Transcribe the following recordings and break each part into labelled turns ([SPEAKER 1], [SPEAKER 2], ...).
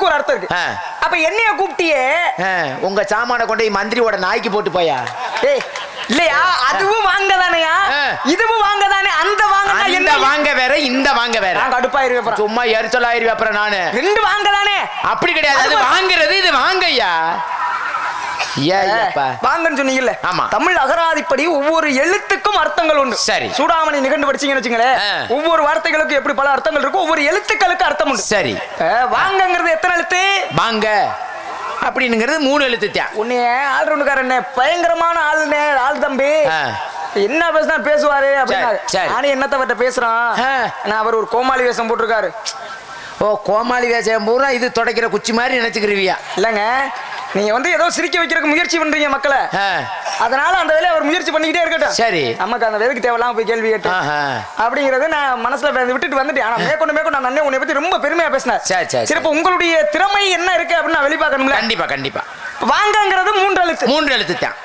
[SPEAKER 1] அதுக்கு ஒரு அர்த்தம் இருக்கு. அப்ப என்னைய கூப்பிட்டியே?
[SPEAKER 2] உங்க சாமான கொண்டு மந்திரியோட நாய்க்கு போட்டு போயா?
[SPEAKER 1] ஏய் இல்லையா? அதுவும் வாங்க தானேயா. இதுவும் வாங்க தானே அந்த வாங்க என்ன
[SPEAKER 2] வாங்க வேற இந்த வாங்க வேற.
[SPEAKER 1] அப்புறம்.
[SPEAKER 2] சும்மா எரிச்சலாயிருவேன் அப்புறம் நானு.
[SPEAKER 1] ரெண்டு வாங்க தானே
[SPEAKER 2] அப்படி கிடையாது. அது வாங்குறது இது வாங்கய்யா
[SPEAKER 1] வாங்கன்னு சொன்னீங்கல்ல?
[SPEAKER 2] ஆமா.
[SPEAKER 1] தமிழ் அகராதிப்படி ஒவ்வொரு எழுத்துக்கும் அர்த்தங்கள் உண்டு.
[SPEAKER 2] சரி.
[SPEAKER 1] சூடாமணி நிகண்டு படிச்சீங்கன்னு வச்சுங்களேன். ஒவ்வொரு வார்த்தைகளுக்கும் எப்படி பல அர்த்தங்கள் இருக்கும் ஒவ்வொரு எழுத்துக்களுக்கு அர்த்தம் உண்டு.
[SPEAKER 2] சரி.
[SPEAKER 1] வாங்கங்கிறது எத்தனை எழுத்து?
[SPEAKER 2] வாங்க. அப்படிங்கிறது மூணு எழுத்து தான்
[SPEAKER 1] உன்னைய ஆல்ரவுண்டுக்காரன் பயங்கரமான ஆளுனே ஆள் தம்பி. என்ன பேசினா பேசுவாரு அப்படின்னா. நானே என்னத்த பேசுறான். நான் அவர் ஒரு கோமாளி வேஷம் போட்டிருக்காரு.
[SPEAKER 2] ஓ கோமாளி வேஷம் பூரா இது துடைக்கிற குச்சி மாதிரி நினைச்சுக்கிருவியா?
[SPEAKER 1] இல்லங்க. நீங்க வந்து ஏதோ சிரிக்க வைக்கிறதுக்கு முயற்சி பண்றீங்க மக்களை. அதனால அந்த வேலையை அவர் முயற்சி பண்ணிக்கிட்டே இருக்கட்டும்.
[SPEAKER 2] சரி.
[SPEAKER 1] நமக்கு அந்த வேலைக்கு தேவையில்லாம போய் கேள்வி கேட்டு. அப்படிங்கறது நான் மனசுல விட்டுட்டு வந்துட்டேன். ஆனா மேற்கொண்டு மேற்கொண்டு நான் உன்னை பத்தி ரொம்ப பெருமையா பேசினேன்.
[SPEAKER 2] சரி, சரி,
[SPEAKER 1] சரி. உங்களுடைய திறமை என்ன இருக்கு அப்படின்னு நான் வெளிப்பாக்கணும்ல?
[SPEAKER 2] கண்டிப்பா கண்டிப்பா.
[SPEAKER 1] வாங்கங்கிறது மூன்று எழுத்து.
[SPEAKER 2] மூன்று எழுத்து தான்.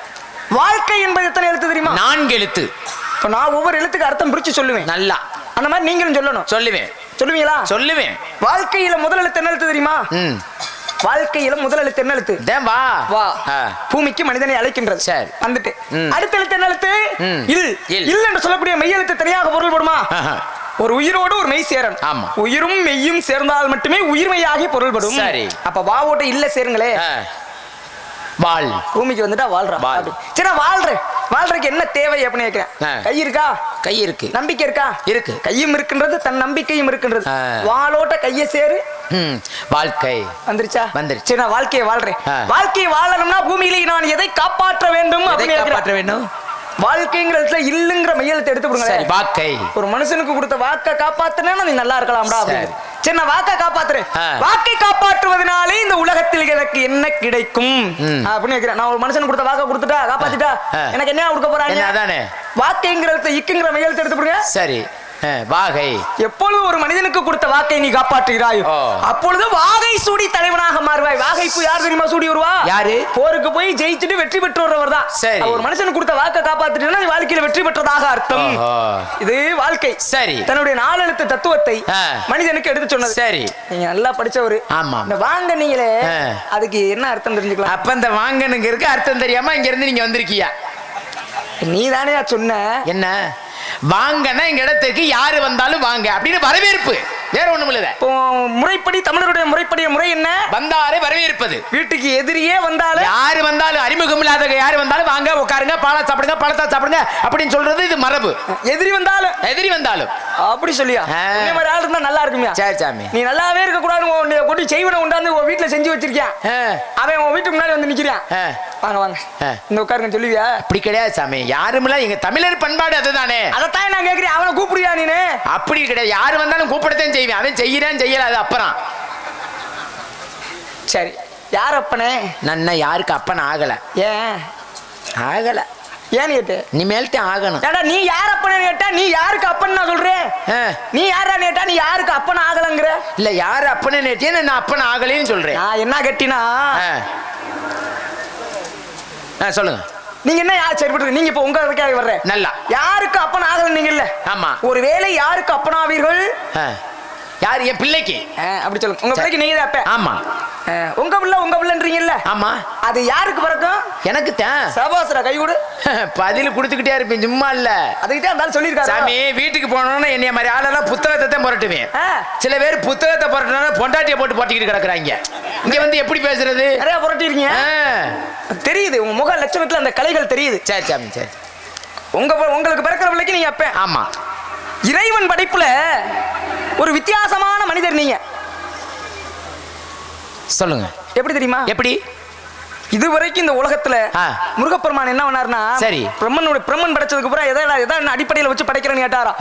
[SPEAKER 1] வாழ்க்கை என்பது எத்தனை எழுத்து தெரியுமா?
[SPEAKER 2] நான்கு எழுத்து.
[SPEAKER 1] இப்ப நான் ஒவ்வொரு எழுத்துக்கு அர்த்தம் பிரிச்சு சொல்லுவேன்.
[SPEAKER 2] நல்லா.
[SPEAKER 1] அந்த மாதிரி நீங்களும் சொல்லணும்.
[SPEAKER 2] சொல்லுவேன்.
[SPEAKER 1] சொல்லுவீங்களா?
[SPEAKER 2] சொல்லுவேன்.
[SPEAKER 1] வாழ்க்கையில முதல் எழுத்து என்ன எழுத்து தெரியுமா? வாழ்க்கையில முதல் எழுத்து என்ன எழுத்து
[SPEAKER 2] வா
[SPEAKER 1] வா. பூமிக்கு மனிதனை அழைக்கின்றது
[SPEAKER 2] சரி.
[SPEAKER 1] வந்துட்டு. அடுத்த எழுத்து என்ன எழுத்து. இல்
[SPEAKER 2] இல்.
[SPEAKER 1] என்று சொல்லக்கூடிய மெய் எழுத்து தனியாக பொருள் படுமா
[SPEAKER 2] ஆஹா.
[SPEAKER 1] ஒரு உயிரோடு ஒரு மெய் சேரணும்
[SPEAKER 2] ஆமா.
[SPEAKER 1] உயிரும் மெய்யும் சேர்ந்தால் மட்டுமே உயிர்மையாகி பொருள்படும்
[SPEAKER 2] சரி.
[SPEAKER 1] அப்ப வாவோட்ட இல்ல சேருங்களே.
[SPEAKER 2] வாள்
[SPEAKER 1] பூமிக்கு வந்துட்டா
[SPEAKER 2] வாழ்.
[SPEAKER 1] அப்படி. சரி வாழ்றேன் வாழ்றதுக்கு என்ன தேவை அப்படின்னு. கேட்கிறேன் கை இருக்கா
[SPEAKER 2] கை இருக்கு.
[SPEAKER 1] நம்பிக்கை இருக்கா?
[SPEAKER 2] இருக்கு.
[SPEAKER 1] கையும் இருக்கின்றது தன் நம்பிக்கையும் இருக்கின்றது. வாளோட்ட கைய சேரு.
[SPEAKER 2] வாழ்க்கை.
[SPEAKER 1] வந்துருச்சா?
[SPEAKER 2] வந்துருச்சு.
[SPEAKER 1] நான் வாழ்க்கையை வாழ்றேன். வாழ்க்கையை வாழணும்னா பூமியில நான் எதை காப்பாற்ற வேண்டும் அப்படின்னு
[SPEAKER 2] காப்பாற்ற. வேண்டும்?
[SPEAKER 1] வாழ்க்கைங்கிற இடத்துல இல்லுங்கிற மையலத்தை எடுத்து
[SPEAKER 2] சரி
[SPEAKER 1] விடுங்க
[SPEAKER 2] வாக்கை
[SPEAKER 1] ஒரு மனுஷனுக்கு கொடுத்த வாக்க காப்பாத்துனா நீ நல்லா இருக்கலாம்டா அப்படின்னு நான் வாக்க காப்பாத்துறேன்
[SPEAKER 2] ஆ.
[SPEAKER 1] வாக்கை காப்பாற்றுவதனாலே இந்த உலகத்தில் எனக்கு என்ன கிடைக்கும். அப்படின்னு கேட்கிறேன் நான் ஒரு மனுஷனுக்கு கொடுத்த வாக்க கொடுத்துட்டா காப்பாத்திட்டா. எனக்கு என்ன கொடுக்க போறாங்க?
[SPEAKER 2] அதானே?
[SPEAKER 1] வாக்கைங்கிற இடத்துல இக்குங்கிற மையலத்தை எடுத்து விடுங்க
[SPEAKER 2] சரி. வாகை
[SPEAKER 1] எப்பொழுது ஒரு மனிதனுக்கு கொடுத்த வாக்கை நீ காப்பாற்றுகிறாயோ. அப்பொழுது வாகை சூடி தலைவனாக மாறுவாய் வாகைப்பு யார் தெரியுமா சூடி வருவா
[SPEAKER 2] யாரு?
[SPEAKER 1] போருக்கு போய் ஜெயிச்சுட்டு வெற்றி பெற்று வரவர் தான்
[SPEAKER 2] சரி.
[SPEAKER 1] ஒரு மனுஷனுக்கு கொடுத்த வாக்கை காப்பாத்திட்டா வாழ்க்கையில வெற்றி பெற்றதாக அர்த்தம். இது வாழ்க்கை
[SPEAKER 2] சரி.
[SPEAKER 1] தன்னுடைய நாலெழுத்து தத்துவத்தை. மனிதனுக்கு எடுத்து சொன்னது
[SPEAKER 2] சரி
[SPEAKER 1] நீங்க நல்லா படிச்சவரு
[SPEAKER 2] ஆமா.
[SPEAKER 1] இந்த வாங்க நீங்களே. அதுக்கு என்ன அர்த்தம் தெரிஞ்சுக்கலாம்
[SPEAKER 2] அப்ப இந்த வாங்கனுங்க இருக்கு அர்த்தம் தெரியாம இங்க இருந்து நீங்க வந்திருக்கியா
[SPEAKER 1] நீ தானே சொன்ன
[SPEAKER 2] என்ன வாங்கன்னா எங்க இடத்துக்கு யாரு வந்தாலும் வாங்க அப்படின்னு வரவேற்பு. வேற ஒண்ணும் இல்ல.
[SPEAKER 1] இப்போ முறைப்படி தமிழருடைய முறைப்படி முறை என்ன?
[SPEAKER 2] வந்தாரே வரவேற்பது.
[SPEAKER 1] வீட்டுக்கு எதிரியே வந்தாலும்
[SPEAKER 2] யாரு வந்தாலும் அறிமுகம் இல்லாதவங்க யாரு வந்தாலும் வாங்க உட்காருங்க பாலை சாப்பிடுங்க பழத்தை சாப்பிடுங்க அப்படின்னு சொல்றது இது மரபு.
[SPEAKER 1] எதிரி வந்தாலும்?
[SPEAKER 2] எதிரி வந்தாலும்.
[SPEAKER 1] அப்படி சொல்லியா. இந்த மாதிரி ஆள் இருந்தா நல்லா இருக்குமியா?
[SPEAKER 2] சரி சாமி.
[SPEAKER 1] நீ நல்லாவே இருக்க கூடாது கொண்டு செய்வனை உண்டாந்து உன் வீட்டுல செஞ்சு வச்சிருக்கியா? அவன் உன் வீட்டுக்கு முன்னாடி வந்து நிக்கிறான். வாங்க வாங்க. இந்த உட்காருங்க சொல்லுவியா?
[SPEAKER 2] அப்படி கிடையாது சாமி. யாருமில்ல எங்க தமிழர் பண்பாடு அதுதானே.
[SPEAKER 1] அதைத்தான் நான் கேக்குறேன். அவனை கூப்பிடுவியா நீனு?
[SPEAKER 2] அப்படி கிடையாது. யாரு வந்தாலும் கூப்பிடத்தான் செய்வேன். அவன் செய்யறான் செய்யல அது அப்புறம்.
[SPEAKER 1] சரி. யார் அப்பனே?
[SPEAKER 2] நன்ன யாருக்கு அப்பன் ஆகல.
[SPEAKER 1] ஏன்?
[SPEAKER 2] ஆகல.
[SPEAKER 1] ஏன்னு கேட்டு.
[SPEAKER 2] இனிமேல்தான் ஆகணும்.
[SPEAKER 1] ஏடா நீ யார் அப்பனே கேட்டா நீ யாருக்கு அப்பன் நான் சொல்றேன். நீ யாரா கேட்டா நீ யாருக்கு அப்பன் ஆகலங்கிற?
[SPEAKER 2] இல்ல யாரு அப்பன்னு நேற்றே நான் அப்பன் ஆகலைன்னு சொல்றேன்.
[SPEAKER 1] நான் என்ன கட்டினா?
[SPEAKER 2] சொல்லுங்க.
[SPEAKER 1] நீங்க என்ன யார் சரி விட்டுருங்க. நீங்க இப்ப உங்க அதுக்காக வர்றேன்
[SPEAKER 2] நல்லா.
[SPEAKER 1] யாருக்கு அப்பன் ஆகல நீங்க இல்ல.
[SPEAKER 2] ஆமா.
[SPEAKER 1] ஒருவேளை யாருக்கு அப்பனாவீர்கள்?
[SPEAKER 2] ஆ. யார்? என் பிள்ளைக்கு.
[SPEAKER 1] அப்படி சொல்லுங்க. உங்க பிள்ளைக்கு நீங்க தான் அப்ப?
[SPEAKER 2] ஆமா.
[SPEAKER 1] உங்க பிள்ளை உங்க பிள்ளைன்றீங்கல்ல?
[SPEAKER 2] ஆமா.
[SPEAKER 1] அது யாருக்கு பிறக்கும்
[SPEAKER 2] எனக்கு தான்.
[SPEAKER 1] சபாசரா கை விடு
[SPEAKER 2] பதில் கொடுத்துக்கிட்டே இருப்பேன் சும்மா இல்ல.
[SPEAKER 1] அதுக்கிட்டே இருந்தாலும் சொல்லியிருக்காரு?
[SPEAKER 2] சாமி வீட்டுக்கு போனோம்னா என்னைய மாதிரி ஆளெல்லாம் புத்தகத்தை தான் புரட்டுவேன். சில பேர் புத்தகத்தை புரட்டினா பொண்டாட்டியை போட்டு போட்டிக்கிட்டு கிடக்குறாங்க. இங்க வந்து எப்படி பேசுறது?
[SPEAKER 1] நிறைய புரட்டிருக்கீங்க. தெரியுது உங்க முக லட்சணத்துல அந்த கலைகள் தெரியுது.
[SPEAKER 2] சரி சாமி சரி.
[SPEAKER 1] உங்க உங்களுக்கு பிறக்கிற பிள்ளைக்கு நீங்க அப்ப?
[SPEAKER 2] ஆமா.
[SPEAKER 1] இறைவன் படைப்புல ஒரு வித்தியாசமான மனிதர் நீங்க.
[SPEAKER 2] சொல்லுங்க.
[SPEAKER 1] எப்படி தெரியுமா?
[SPEAKER 2] எப்படி?
[SPEAKER 1] இதுவரைக்கும் இந்த உலகத்துல. முருகப்பெருமான் என்ன பண்ணாருன்னா
[SPEAKER 2] சரி.
[SPEAKER 1] பிரம்மனோட பிரம்மன் படைச்சதுக்கு அப்புறம் எதை எதை அடிப்படையில வச்சு படைக்கிறேன்னு கேட்டாரா.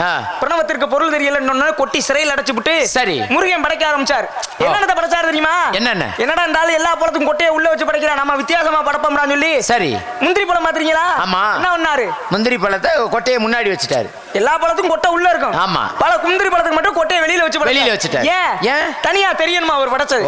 [SPEAKER 1] பிரணவத்திற்கு பொருள் தெரியலன்னு கொட்டி சிறையில் அடைச்சு விட்டு
[SPEAKER 2] சரி.
[SPEAKER 1] முருகன் படைக்க ஆரம்பிச்சார் என்னென்ன படைச்சாரு தெரியுமா
[SPEAKER 2] என்னென்ன?
[SPEAKER 1] என்னடா இருந்தாலும் எல்லா பழத்துக்கும் கொட்டையை உள்ள வச்சு படைக்கிறான் நம்ம வித்தியாசமா படைப்போம்டான்னு சொல்லி
[SPEAKER 2] சரி
[SPEAKER 1] முந்திரி பழம் பாத்தீங்களா
[SPEAKER 2] ஆமா.
[SPEAKER 1] என்ன பண்ணாரு
[SPEAKER 2] முந்திரி பழத்தை கொட்டையை முன்னாடி வச்சுட்டாரு
[SPEAKER 1] எல்லா பழத்துக்கும் கொட்டை உள்ள இருக்கும்
[SPEAKER 2] ஆமா.
[SPEAKER 1] பல குந்திரி பழத்துக்கு மட்டும் கொட்டையை வெளியில வச்சு.
[SPEAKER 2] வெளியில வச்சுட்டார்.
[SPEAKER 1] ஏன்
[SPEAKER 2] ஏன்?
[SPEAKER 1] தனியா தெரியணுமா அவர் படைச்சது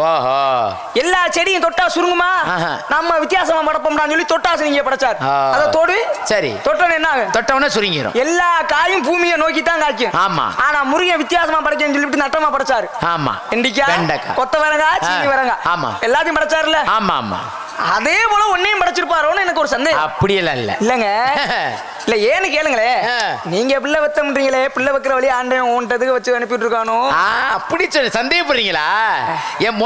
[SPEAKER 1] எல்லா செடியும் தொட்டா சுருங்குமா
[SPEAKER 2] ஆஹா.
[SPEAKER 1] நம்ம வித்தியாசமா படைப்போம்டான்னு சொல்லி தொட்டாசு நீங்க படைச்சார். அத தோடு.
[SPEAKER 2] சரி.
[SPEAKER 1] தொட்டன என்ன?
[SPEAKER 2] தொட்டவன சுருங்கிரும்.
[SPEAKER 1] எல்லா காயும் பூமியை நோக்கி தான் காய்க்கும்.
[SPEAKER 2] ஆமா.
[SPEAKER 1] ஆனா முருகன் வித்தியாசமா படைக்கன்னு சொல்லிட்டு நட்டமா படைச்சாரு.
[SPEAKER 2] ஆமா.
[SPEAKER 1] வெண்டிக்காய்
[SPEAKER 2] வெண்டைக்காய்.
[SPEAKER 1] கொத்த வரங்காய் சீனி
[SPEAKER 2] ஆ.
[SPEAKER 1] வரங்காய்
[SPEAKER 2] ஆமா.
[SPEAKER 1] எல்லாத்தையும் படைச்சாருல
[SPEAKER 2] ஆமா ஆமா.
[SPEAKER 1] அதே போல ஒன்னையும் படைச்சிருப்பாரோன்னு எனக்கு ஒரு சந்தேகம்.
[SPEAKER 2] அப்படியெல்லாம் இல்ல.
[SPEAKER 1] இல்லங்க. இல்ல ஏன்னு கேளுங்களே.
[SPEAKER 2] ஆ.
[SPEAKER 1] நீங்க பிள்ளை வைத்தம்ன்றீங்களே பிள்ளை வைக்கிற வழி ஆண்டவன் உன்ட்டதுக்கு வச்சு அனுப்பிட்டு இருக்கானோ
[SPEAKER 2] அப்படி சொல்லி சந்தேகப்படுறீங்களா? என்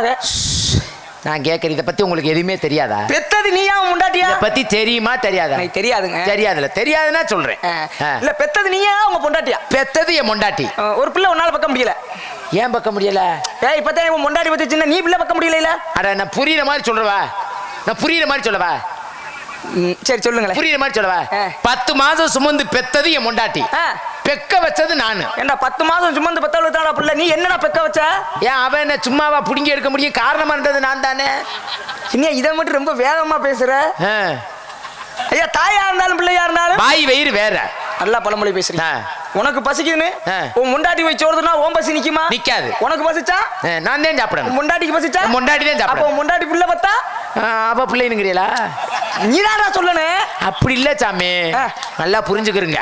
[SPEAKER 2] மொ- நான் கேட்கறேன் இதை பத்தி உங்களுக்கு எதுவுமே தெரியாதா?
[SPEAKER 1] பெத்தது நீயா முண்டாட்டியா?
[SPEAKER 2] இதை பத்தி தெரியுமா தெரியாதா?
[SPEAKER 1] எனக்கு தெரியாதுங்க.
[SPEAKER 2] தெரியாதுல தெரியாதுன்னா சொல்றேன்.
[SPEAKER 1] இல்ல பெத்தது நீயா உங்க பொண்டாட்டியா?
[SPEAKER 2] பெத்தது என் மொண்டாட்டி.
[SPEAKER 1] ஒரு பிள்ளை உன்னால பக்க முடியல.
[SPEAKER 2] ஏன் பார்க்க முடியல?
[SPEAKER 1] ஏய் இப்பதான் உன் பொண்டாட்டி பத்தி சின்ன நீ பிள்ளை பக்க முடியல
[SPEAKER 2] அட நான் புரியுற மாதிரி சொல்றவா? நான் புரியுற மாதிரி சொல்லவா?
[SPEAKER 1] சரி சொல்லுங்களேன்.
[SPEAKER 2] புரியுற மாதிரி சொல்லவா. பத்து மாசம் சுமந்து பெத்தது என் மொண்டாட்டி. பெக்க வச்சது நானு.
[SPEAKER 1] ஏண்டா பத்து மாசம் சுமந்து பத்தாள் தானடா பிள்ளை. நீ என்னடா பெக்க வச்ச?
[SPEAKER 2] ஏன் அவன் என்ன சும்மாவா புடுங்கி எடுக்க முடியும்? காரணமா இருந்தது நான் தானே.
[SPEAKER 1] இன்னும் இதை மட்டும் ரொம்ப வேகமா பேசுற. ஐயா தாயா இருந்தாலும் பிள்ளையா இருந்தாலும்?
[SPEAKER 2] வாய் வயிறு வேற.
[SPEAKER 1] நல்லா பழமொழி பேசுறீங்க. உனக்கு பசிக்குன்னு
[SPEAKER 2] ஆ.
[SPEAKER 1] உன் முண்டாட்டி போய் சோறுதுனா உன் பசி நிக்குமா?
[SPEAKER 2] நிக்காது.
[SPEAKER 1] உனக்கு பசிச்சா?
[SPEAKER 2] நான் தான் சாப்பிடணும்.
[SPEAKER 1] முண்டாட்டிக்கு பசிச்சா?
[SPEAKER 2] முண்டாட்டி தான்
[SPEAKER 1] அப்போ முண்டாட்டி பிள்ளை பத்தா
[SPEAKER 2] ஆ, அப்ப பிள்ளைனுங்கிறீங்களா
[SPEAKER 1] நீதான்டா சொல்லணும்
[SPEAKER 2] அப்படி இல்ல சாமி. நல்லா புரிஞ்சுக்கிறீங்க.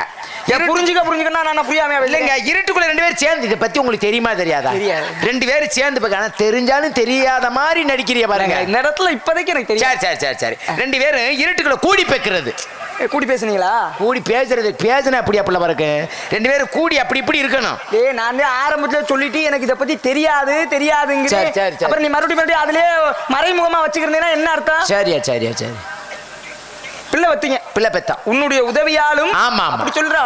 [SPEAKER 1] புரிஞ்சுக்க புரிஞ்சுக்கன்னா நான் புரியாம
[SPEAKER 2] இல்லைங்க இருட்டுக்குள்ள ரெண்டு பேரும் சேர்ந்து இதை பத்தி உங்களுக்கு தெரியுமா தெரியாதா?
[SPEAKER 1] தெரியாது.
[SPEAKER 2] ரெண்டு பேரும் சேர்ந்து பார்க்க ஆனா தெரிஞ்சாலும் தெரியாத மாதிரி நடிக்கிறீங்க பாருங்க.
[SPEAKER 1] இந்த இடத்துல இப்போதைக்கு எனக்கு தெரியும்
[SPEAKER 2] சரி சரி சரி சரி. ரெண்டு பேரும் இருட்டுக்குள்ள கூடி பெக்கிறது.
[SPEAKER 1] கூடி பேசுனீங்களா?
[SPEAKER 2] கூடி பேசுறது பேசுனா அப்படி அப்படி இருக்கு ரெண்டு பேரும் கூடி அப்படி இப்படி இருக்கணும்.
[SPEAKER 1] ஏய் நான் தான் ஆரம்பத்துல சொல்லிட்டு எனக்கு இத பத்தி தெரியாது தெரியாதுங்க
[SPEAKER 2] சரி, சரி, சரி.
[SPEAKER 1] அப்புறம் நீ மறுபடியும் மறுபடியும் அதுலயே மறைமுகமா வச்சுக்கிறீங்கன்னா என்ன அர்த்தம்?
[SPEAKER 2] சரியா சரியா சரி.
[SPEAKER 1] பிள்ளை வத்தீங்க.
[SPEAKER 2] பிள்ளை பெத்தான்
[SPEAKER 1] உன்னுடைய உதவியாலும்
[SPEAKER 2] ஆமா.
[SPEAKER 1] அப்படி சொல்றா.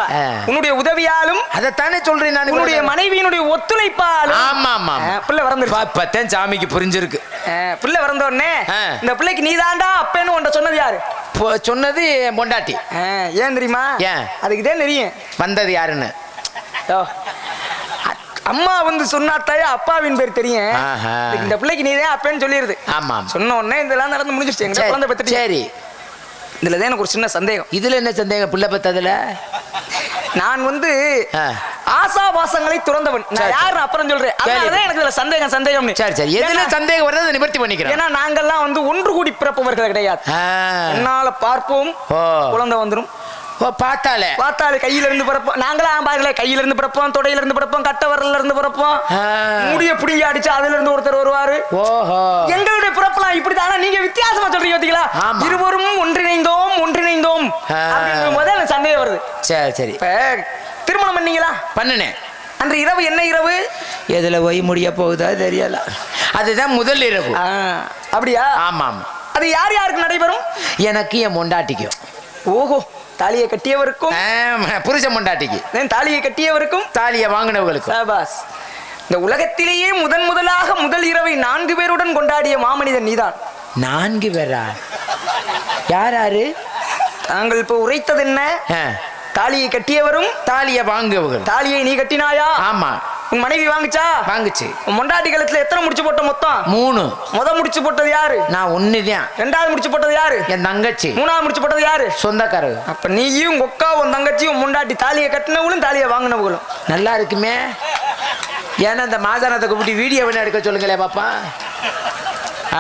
[SPEAKER 1] உன்னுடைய உதவியாலும்
[SPEAKER 2] அதைத்தானே சொல்றேன் நான்
[SPEAKER 1] உன்னுடைய மனைவியினுடைய ஒத்துழைப்பாலும்
[SPEAKER 2] ஆமா ஆமா
[SPEAKER 1] பிள்ளை வளர்ந்துருச்சு.
[SPEAKER 2] பத்தேன் சாமிக்கு புரிஞ்சிருக்கு.
[SPEAKER 1] பிள்ளை வளர்ந்த உடனே. இந்த பிள்ளைக்கு நீதான்டா அப்பேன்னு உன்ட்ட சொன்னது யாரு?
[SPEAKER 2] சொன்னது என் பொண்டாட்டி.
[SPEAKER 1] ஏன் தெரியுமா?
[SPEAKER 2] ஏன்?
[SPEAKER 1] அதுக்கு தான் தெரியும்.
[SPEAKER 2] வந்தது யாருன்னு?
[SPEAKER 1] அம்மா வந்து சொன்னாத்தாயே அப்பாவின் பேர் தெரியும். இந்த பிள்ளைக்கு நீதான் அப்பேன்னு சொல்லிடுது
[SPEAKER 2] ஆமா.
[SPEAKER 1] சொன்ன உடனே இதெல்லாம் நடந்து முடிஞ்சிருச்சு. எங்க குழந்தை பத்துட்டு
[SPEAKER 2] சரி.
[SPEAKER 1] இதுல தான் எனக்கு ஒரு சின்ன சந்தேகம்.
[SPEAKER 2] இதுல என்ன சந்தேகம்? பிள்ளை பெத்ததுல?
[SPEAKER 1] நான் வந்து. ஆசாபாசங்களை துறந்தவன். நான் யாருன்னு அப்புறம் சொல்றேன்? அதனாலதான் எனக்கு இதுல சந்தேகம் சந்தேகம்
[SPEAKER 2] சரி சரி. எதுல சந்தேகம் வர்றதை நிவர்த்தி பண்ணிக்கிறேன்
[SPEAKER 1] ஏன்னா நாங்கெல்லாம் வந்து ஒன்று கூடி பிறப்பவர்கள் கிடையாது. என்னால பார்ப்போம். குழந்தை வந்துரும்.
[SPEAKER 2] ஓ பார்த்தாலே.
[SPEAKER 1] பார்த்தாலே கையில இருந்து பிறப்போம் நாங்களாம் பாருங்களே கையில இருந்து பிறப்போம் தொடையில இருந்து பிறப்போம் கட்ட வரல இருந்து பிறப்போம். முடிய பிடிங்கி அடிச்சு அதுல இருந்து ஒருத்தர் வருவாரு.
[SPEAKER 2] ஓஹோ.
[SPEAKER 1] எங்களுடைய பிறப்பெல்லாம் இப்படி தானே நீங்க வித்தியாசமா சொல்றீங்க பாத்தீங்களா. இருவரும் ஒன்றிணைந்தோம் ஒன்றிணைந்தோம். போது எனக்கு சந்தேகம் வருது.
[SPEAKER 2] சரி சரி.
[SPEAKER 1] இப்ப திருமணம் பண்ணீங்களா?
[SPEAKER 2] பண்ணுனேன்.
[SPEAKER 1] அன்று இரவு என்ன இரவு?
[SPEAKER 2] எதுல போய் முடிய போகுதா தெரியல. அதுதான் முதல் இரவு.
[SPEAKER 1] அப்படியா?
[SPEAKER 2] ஆமா ஆமா
[SPEAKER 1] அது யார் யாருக்கு நடைபெறும்?
[SPEAKER 2] எனக்கு என் மொண்டாட்டிக்கும்
[SPEAKER 1] ஓஹோ. தாலியை கட்டியவருக்கும்
[SPEAKER 2] ஆமா, புருஷன் மொண்டாட்டிக்கு
[SPEAKER 1] தாலியை கட்டியவருக்கும்?
[SPEAKER 2] தாலியை வாங்கினவங்களுக்கும்
[SPEAKER 1] சாபாஸ் இந்த உலகத்திலேயே முதன் முதலாக முதல் இரவை நான்கு பேருடன் கொண்டாடிய மாமனிதன் நீதான்.
[SPEAKER 2] நான்கு பேரா? யார் யாரு?
[SPEAKER 1] நாங்கள் இப்போ உரைத்தது என்ன தாலியை கட்டியவரும்
[SPEAKER 2] தாலியை வாங்குவர்கள்
[SPEAKER 1] தாலியை நீ கட்டினாயா?
[SPEAKER 2] ஆமா.
[SPEAKER 1] உன் மனைவி வாங்குச்சா?
[SPEAKER 2] வாங்குச்சு.
[SPEAKER 1] உன் மொண்டாட்டி கழுத்துல எத்தனை முடிச்சு போட்ட மொத்தம்?
[SPEAKER 2] மூணு.
[SPEAKER 1] முத முடிச்சு போட்டது யாரு?
[SPEAKER 2] நான் ஒண்ணுதான்.
[SPEAKER 1] ரெண்டாவது முடிச்சு போட்டது யாரு?
[SPEAKER 2] என் தங்கச்சி.
[SPEAKER 1] மூணாவது முடிச்சு போட்டது யாரு?
[SPEAKER 2] சொந்தக்காரங்க
[SPEAKER 1] அப்ப நீயும் உங்க அக்கா உன் தங்கச்சி உன் முண்டாட்டி தாலியை கட்டினவங்களும் தாலியை வாங்கினவங்களும்
[SPEAKER 2] நல்லா இருக்குமே. ஏன்னா இந்த மாதானத்தை கூப்பிட்டு வீடியோ வேணா எடுக்க சொல்லுங்களே பாப்பா.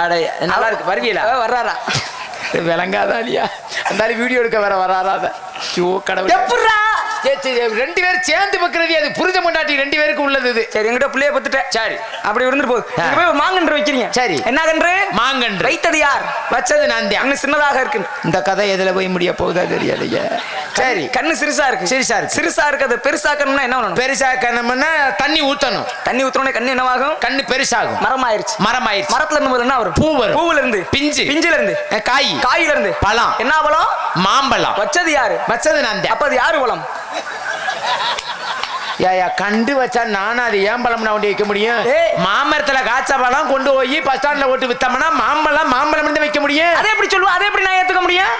[SPEAKER 2] அட நல்லா இருக்கு. வருவீங்களா
[SPEAKER 1] வர்றாரா.
[SPEAKER 2] விளங்காதா இல்லையா? அந்த வீடியோ எடுக்க வர வராத ஐயோ கடவுள். சரி ரெண்டு பேரும் சேர்ந்து பக்கிறது அது புரிஞ்ச முன்னாடி ரெண்டு பேருக்கு உள்ளது இது.
[SPEAKER 1] சரி எங்கிட்ட பிள்ளைய பத்துட்டேன்.
[SPEAKER 2] சரி.
[SPEAKER 1] அப்படி இருந்துட்டு போகுது போய் மாங்கன்று வைக்கிறீங்க.
[SPEAKER 2] சரி.
[SPEAKER 1] என்ன கன்று
[SPEAKER 2] மாங்கன்று.
[SPEAKER 1] வைத்தது யார்?
[SPEAKER 2] வச்சது நான் தான்.
[SPEAKER 1] சின்னதாக இருக்கு.
[SPEAKER 2] இந்த கதை எதுல போய் முடிய போகுதா தெரியலையே. சரி.
[SPEAKER 1] கண்ணு சிறுசா இருக்கு.
[SPEAKER 2] சிறுசா இருக்கு.
[SPEAKER 1] சிறுசா இருக்கு அதை பெருசாக்கணும்னா என்ன பண்ணணும்?
[SPEAKER 2] பெருசா கண்ணம்னா தண்ணி ஊத்தணும்.
[SPEAKER 1] தண்ணி ஊத்துறோட கண்ணு என்னவாகும்?
[SPEAKER 2] கண்ணு பெருசாகும்.
[SPEAKER 1] மரம் ஆயிருச்சு
[SPEAKER 2] மரம் ஆயிடுச்சு
[SPEAKER 1] மரத்துல இருந்து என்ன வரும்?
[SPEAKER 2] பூ வரும்.
[SPEAKER 1] பூவுல இருந்து
[SPEAKER 2] பிஞ்சு.
[SPEAKER 1] பிஞ்சுல இருந்து
[SPEAKER 2] காய்.
[SPEAKER 1] காயில இருந்து
[SPEAKER 2] பழம்.
[SPEAKER 1] என்ன பழம்?
[SPEAKER 2] மாம்பழம்.
[SPEAKER 1] வச்சது யாரு?
[SPEAKER 2] வச்சது நான்
[SPEAKER 1] அப்ப அது யாரு பழம்?
[SPEAKER 2] ஏயா கண்டு வச்சா நானும் அது ஏன் பழம்னா கொண்டு வைக்க முடியும். மாமரத்துல காய்ச்ச பழம் கொண்டு போய் பஸ் ஸ்டாண்ட்ல ஓட்டு வித்தோம்னா மாம்பழம் மாம்பழம் வைக்க முடியும்
[SPEAKER 1] அதை எப்படி சொல்லுவா அதை எப்படி நான் ஏத்துக்க முடியும்.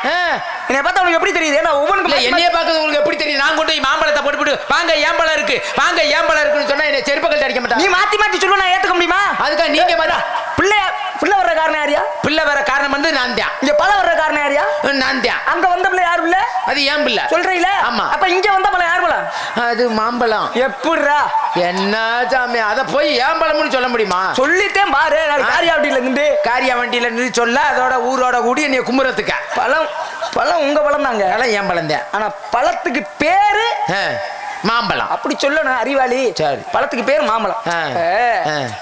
[SPEAKER 1] என்னை பார்த்தா உனக்கு எப்படி தெரியுது? நான்
[SPEAKER 2] இல்ல
[SPEAKER 1] ஒவ்வொன்றுக்கும்
[SPEAKER 2] என்னைய பார்க்கறது உங்களுக்கு எப்படி தெரியும் நான் கொண்டு போய் மாம்பழத்தை போட்டு போட்டு வாங்க ஏம்பழம் இருக்கு வாங்க ஏம்பழம் இருக்குன்னு சொன்னா என்ன செருப்பு கழட்டி அடிக்க
[SPEAKER 1] நீ
[SPEAKER 2] மாட்டான்
[SPEAKER 1] மாத்தி மாத்தி சொல்லுவ நான் ஏத்துக்க முடியுமா?
[SPEAKER 2] அதுக்காக நீங்க மாட்டா
[SPEAKER 1] பிள்ளை பிள்ளை வர்ற காரணம் யாரியா?
[SPEAKER 2] பிள்ளை வர காரணம் வந்து நான் தான்.
[SPEAKER 1] இங்க பழம் வர்ற காரணம் யாரியா?
[SPEAKER 2] நான் தான்.
[SPEAKER 1] அங்க வந்த பிள்ளை யார் பிள்ளை?
[SPEAKER 2] அது ஏன் பிள்ளை.
[SPEAKER 1] சொல்றீங்களா?
[SPEAKER 2] ஆமா.
[SPEAKER 1] அப்ப இங்க வந்த பழம் யார் பழம்?
[SPEAKER 2] அது மாம்பழம்.
[SPEAKER 1] எப்படிரா
[SPEAKER 2] என்ன சாமி அத போய் ஏம்பழம்னு சொல்ல முடியுமா?
[SPEAKER 1] சொல்லிட்டேன் பாரு. நான் காரியா அப்படில இருந்து
[SPEAKER 2] காரியா வண்டியில இருந்து சொல்ல அதோட ஊரோட கூடி என்னைய கும்புறதுக்கு.
[SPEAKER 1] பழம் பழம் உங்க பழம் தாங்க.
[SPEAKER 2] அதெல்லாம் ஏம்பழம் தான்.
[SPEAKER 1] ஆனா பழத்துக்கு பேரு
[SPEAKER 2] மாம்பழம்.
[SPEAKER 1] அப்படி சொல்லணும் அறிவாளி.
[SPEAKER 2] சரி.
[SPEAKER 1] பழத்துக்கு பேர் மாம்பழம்.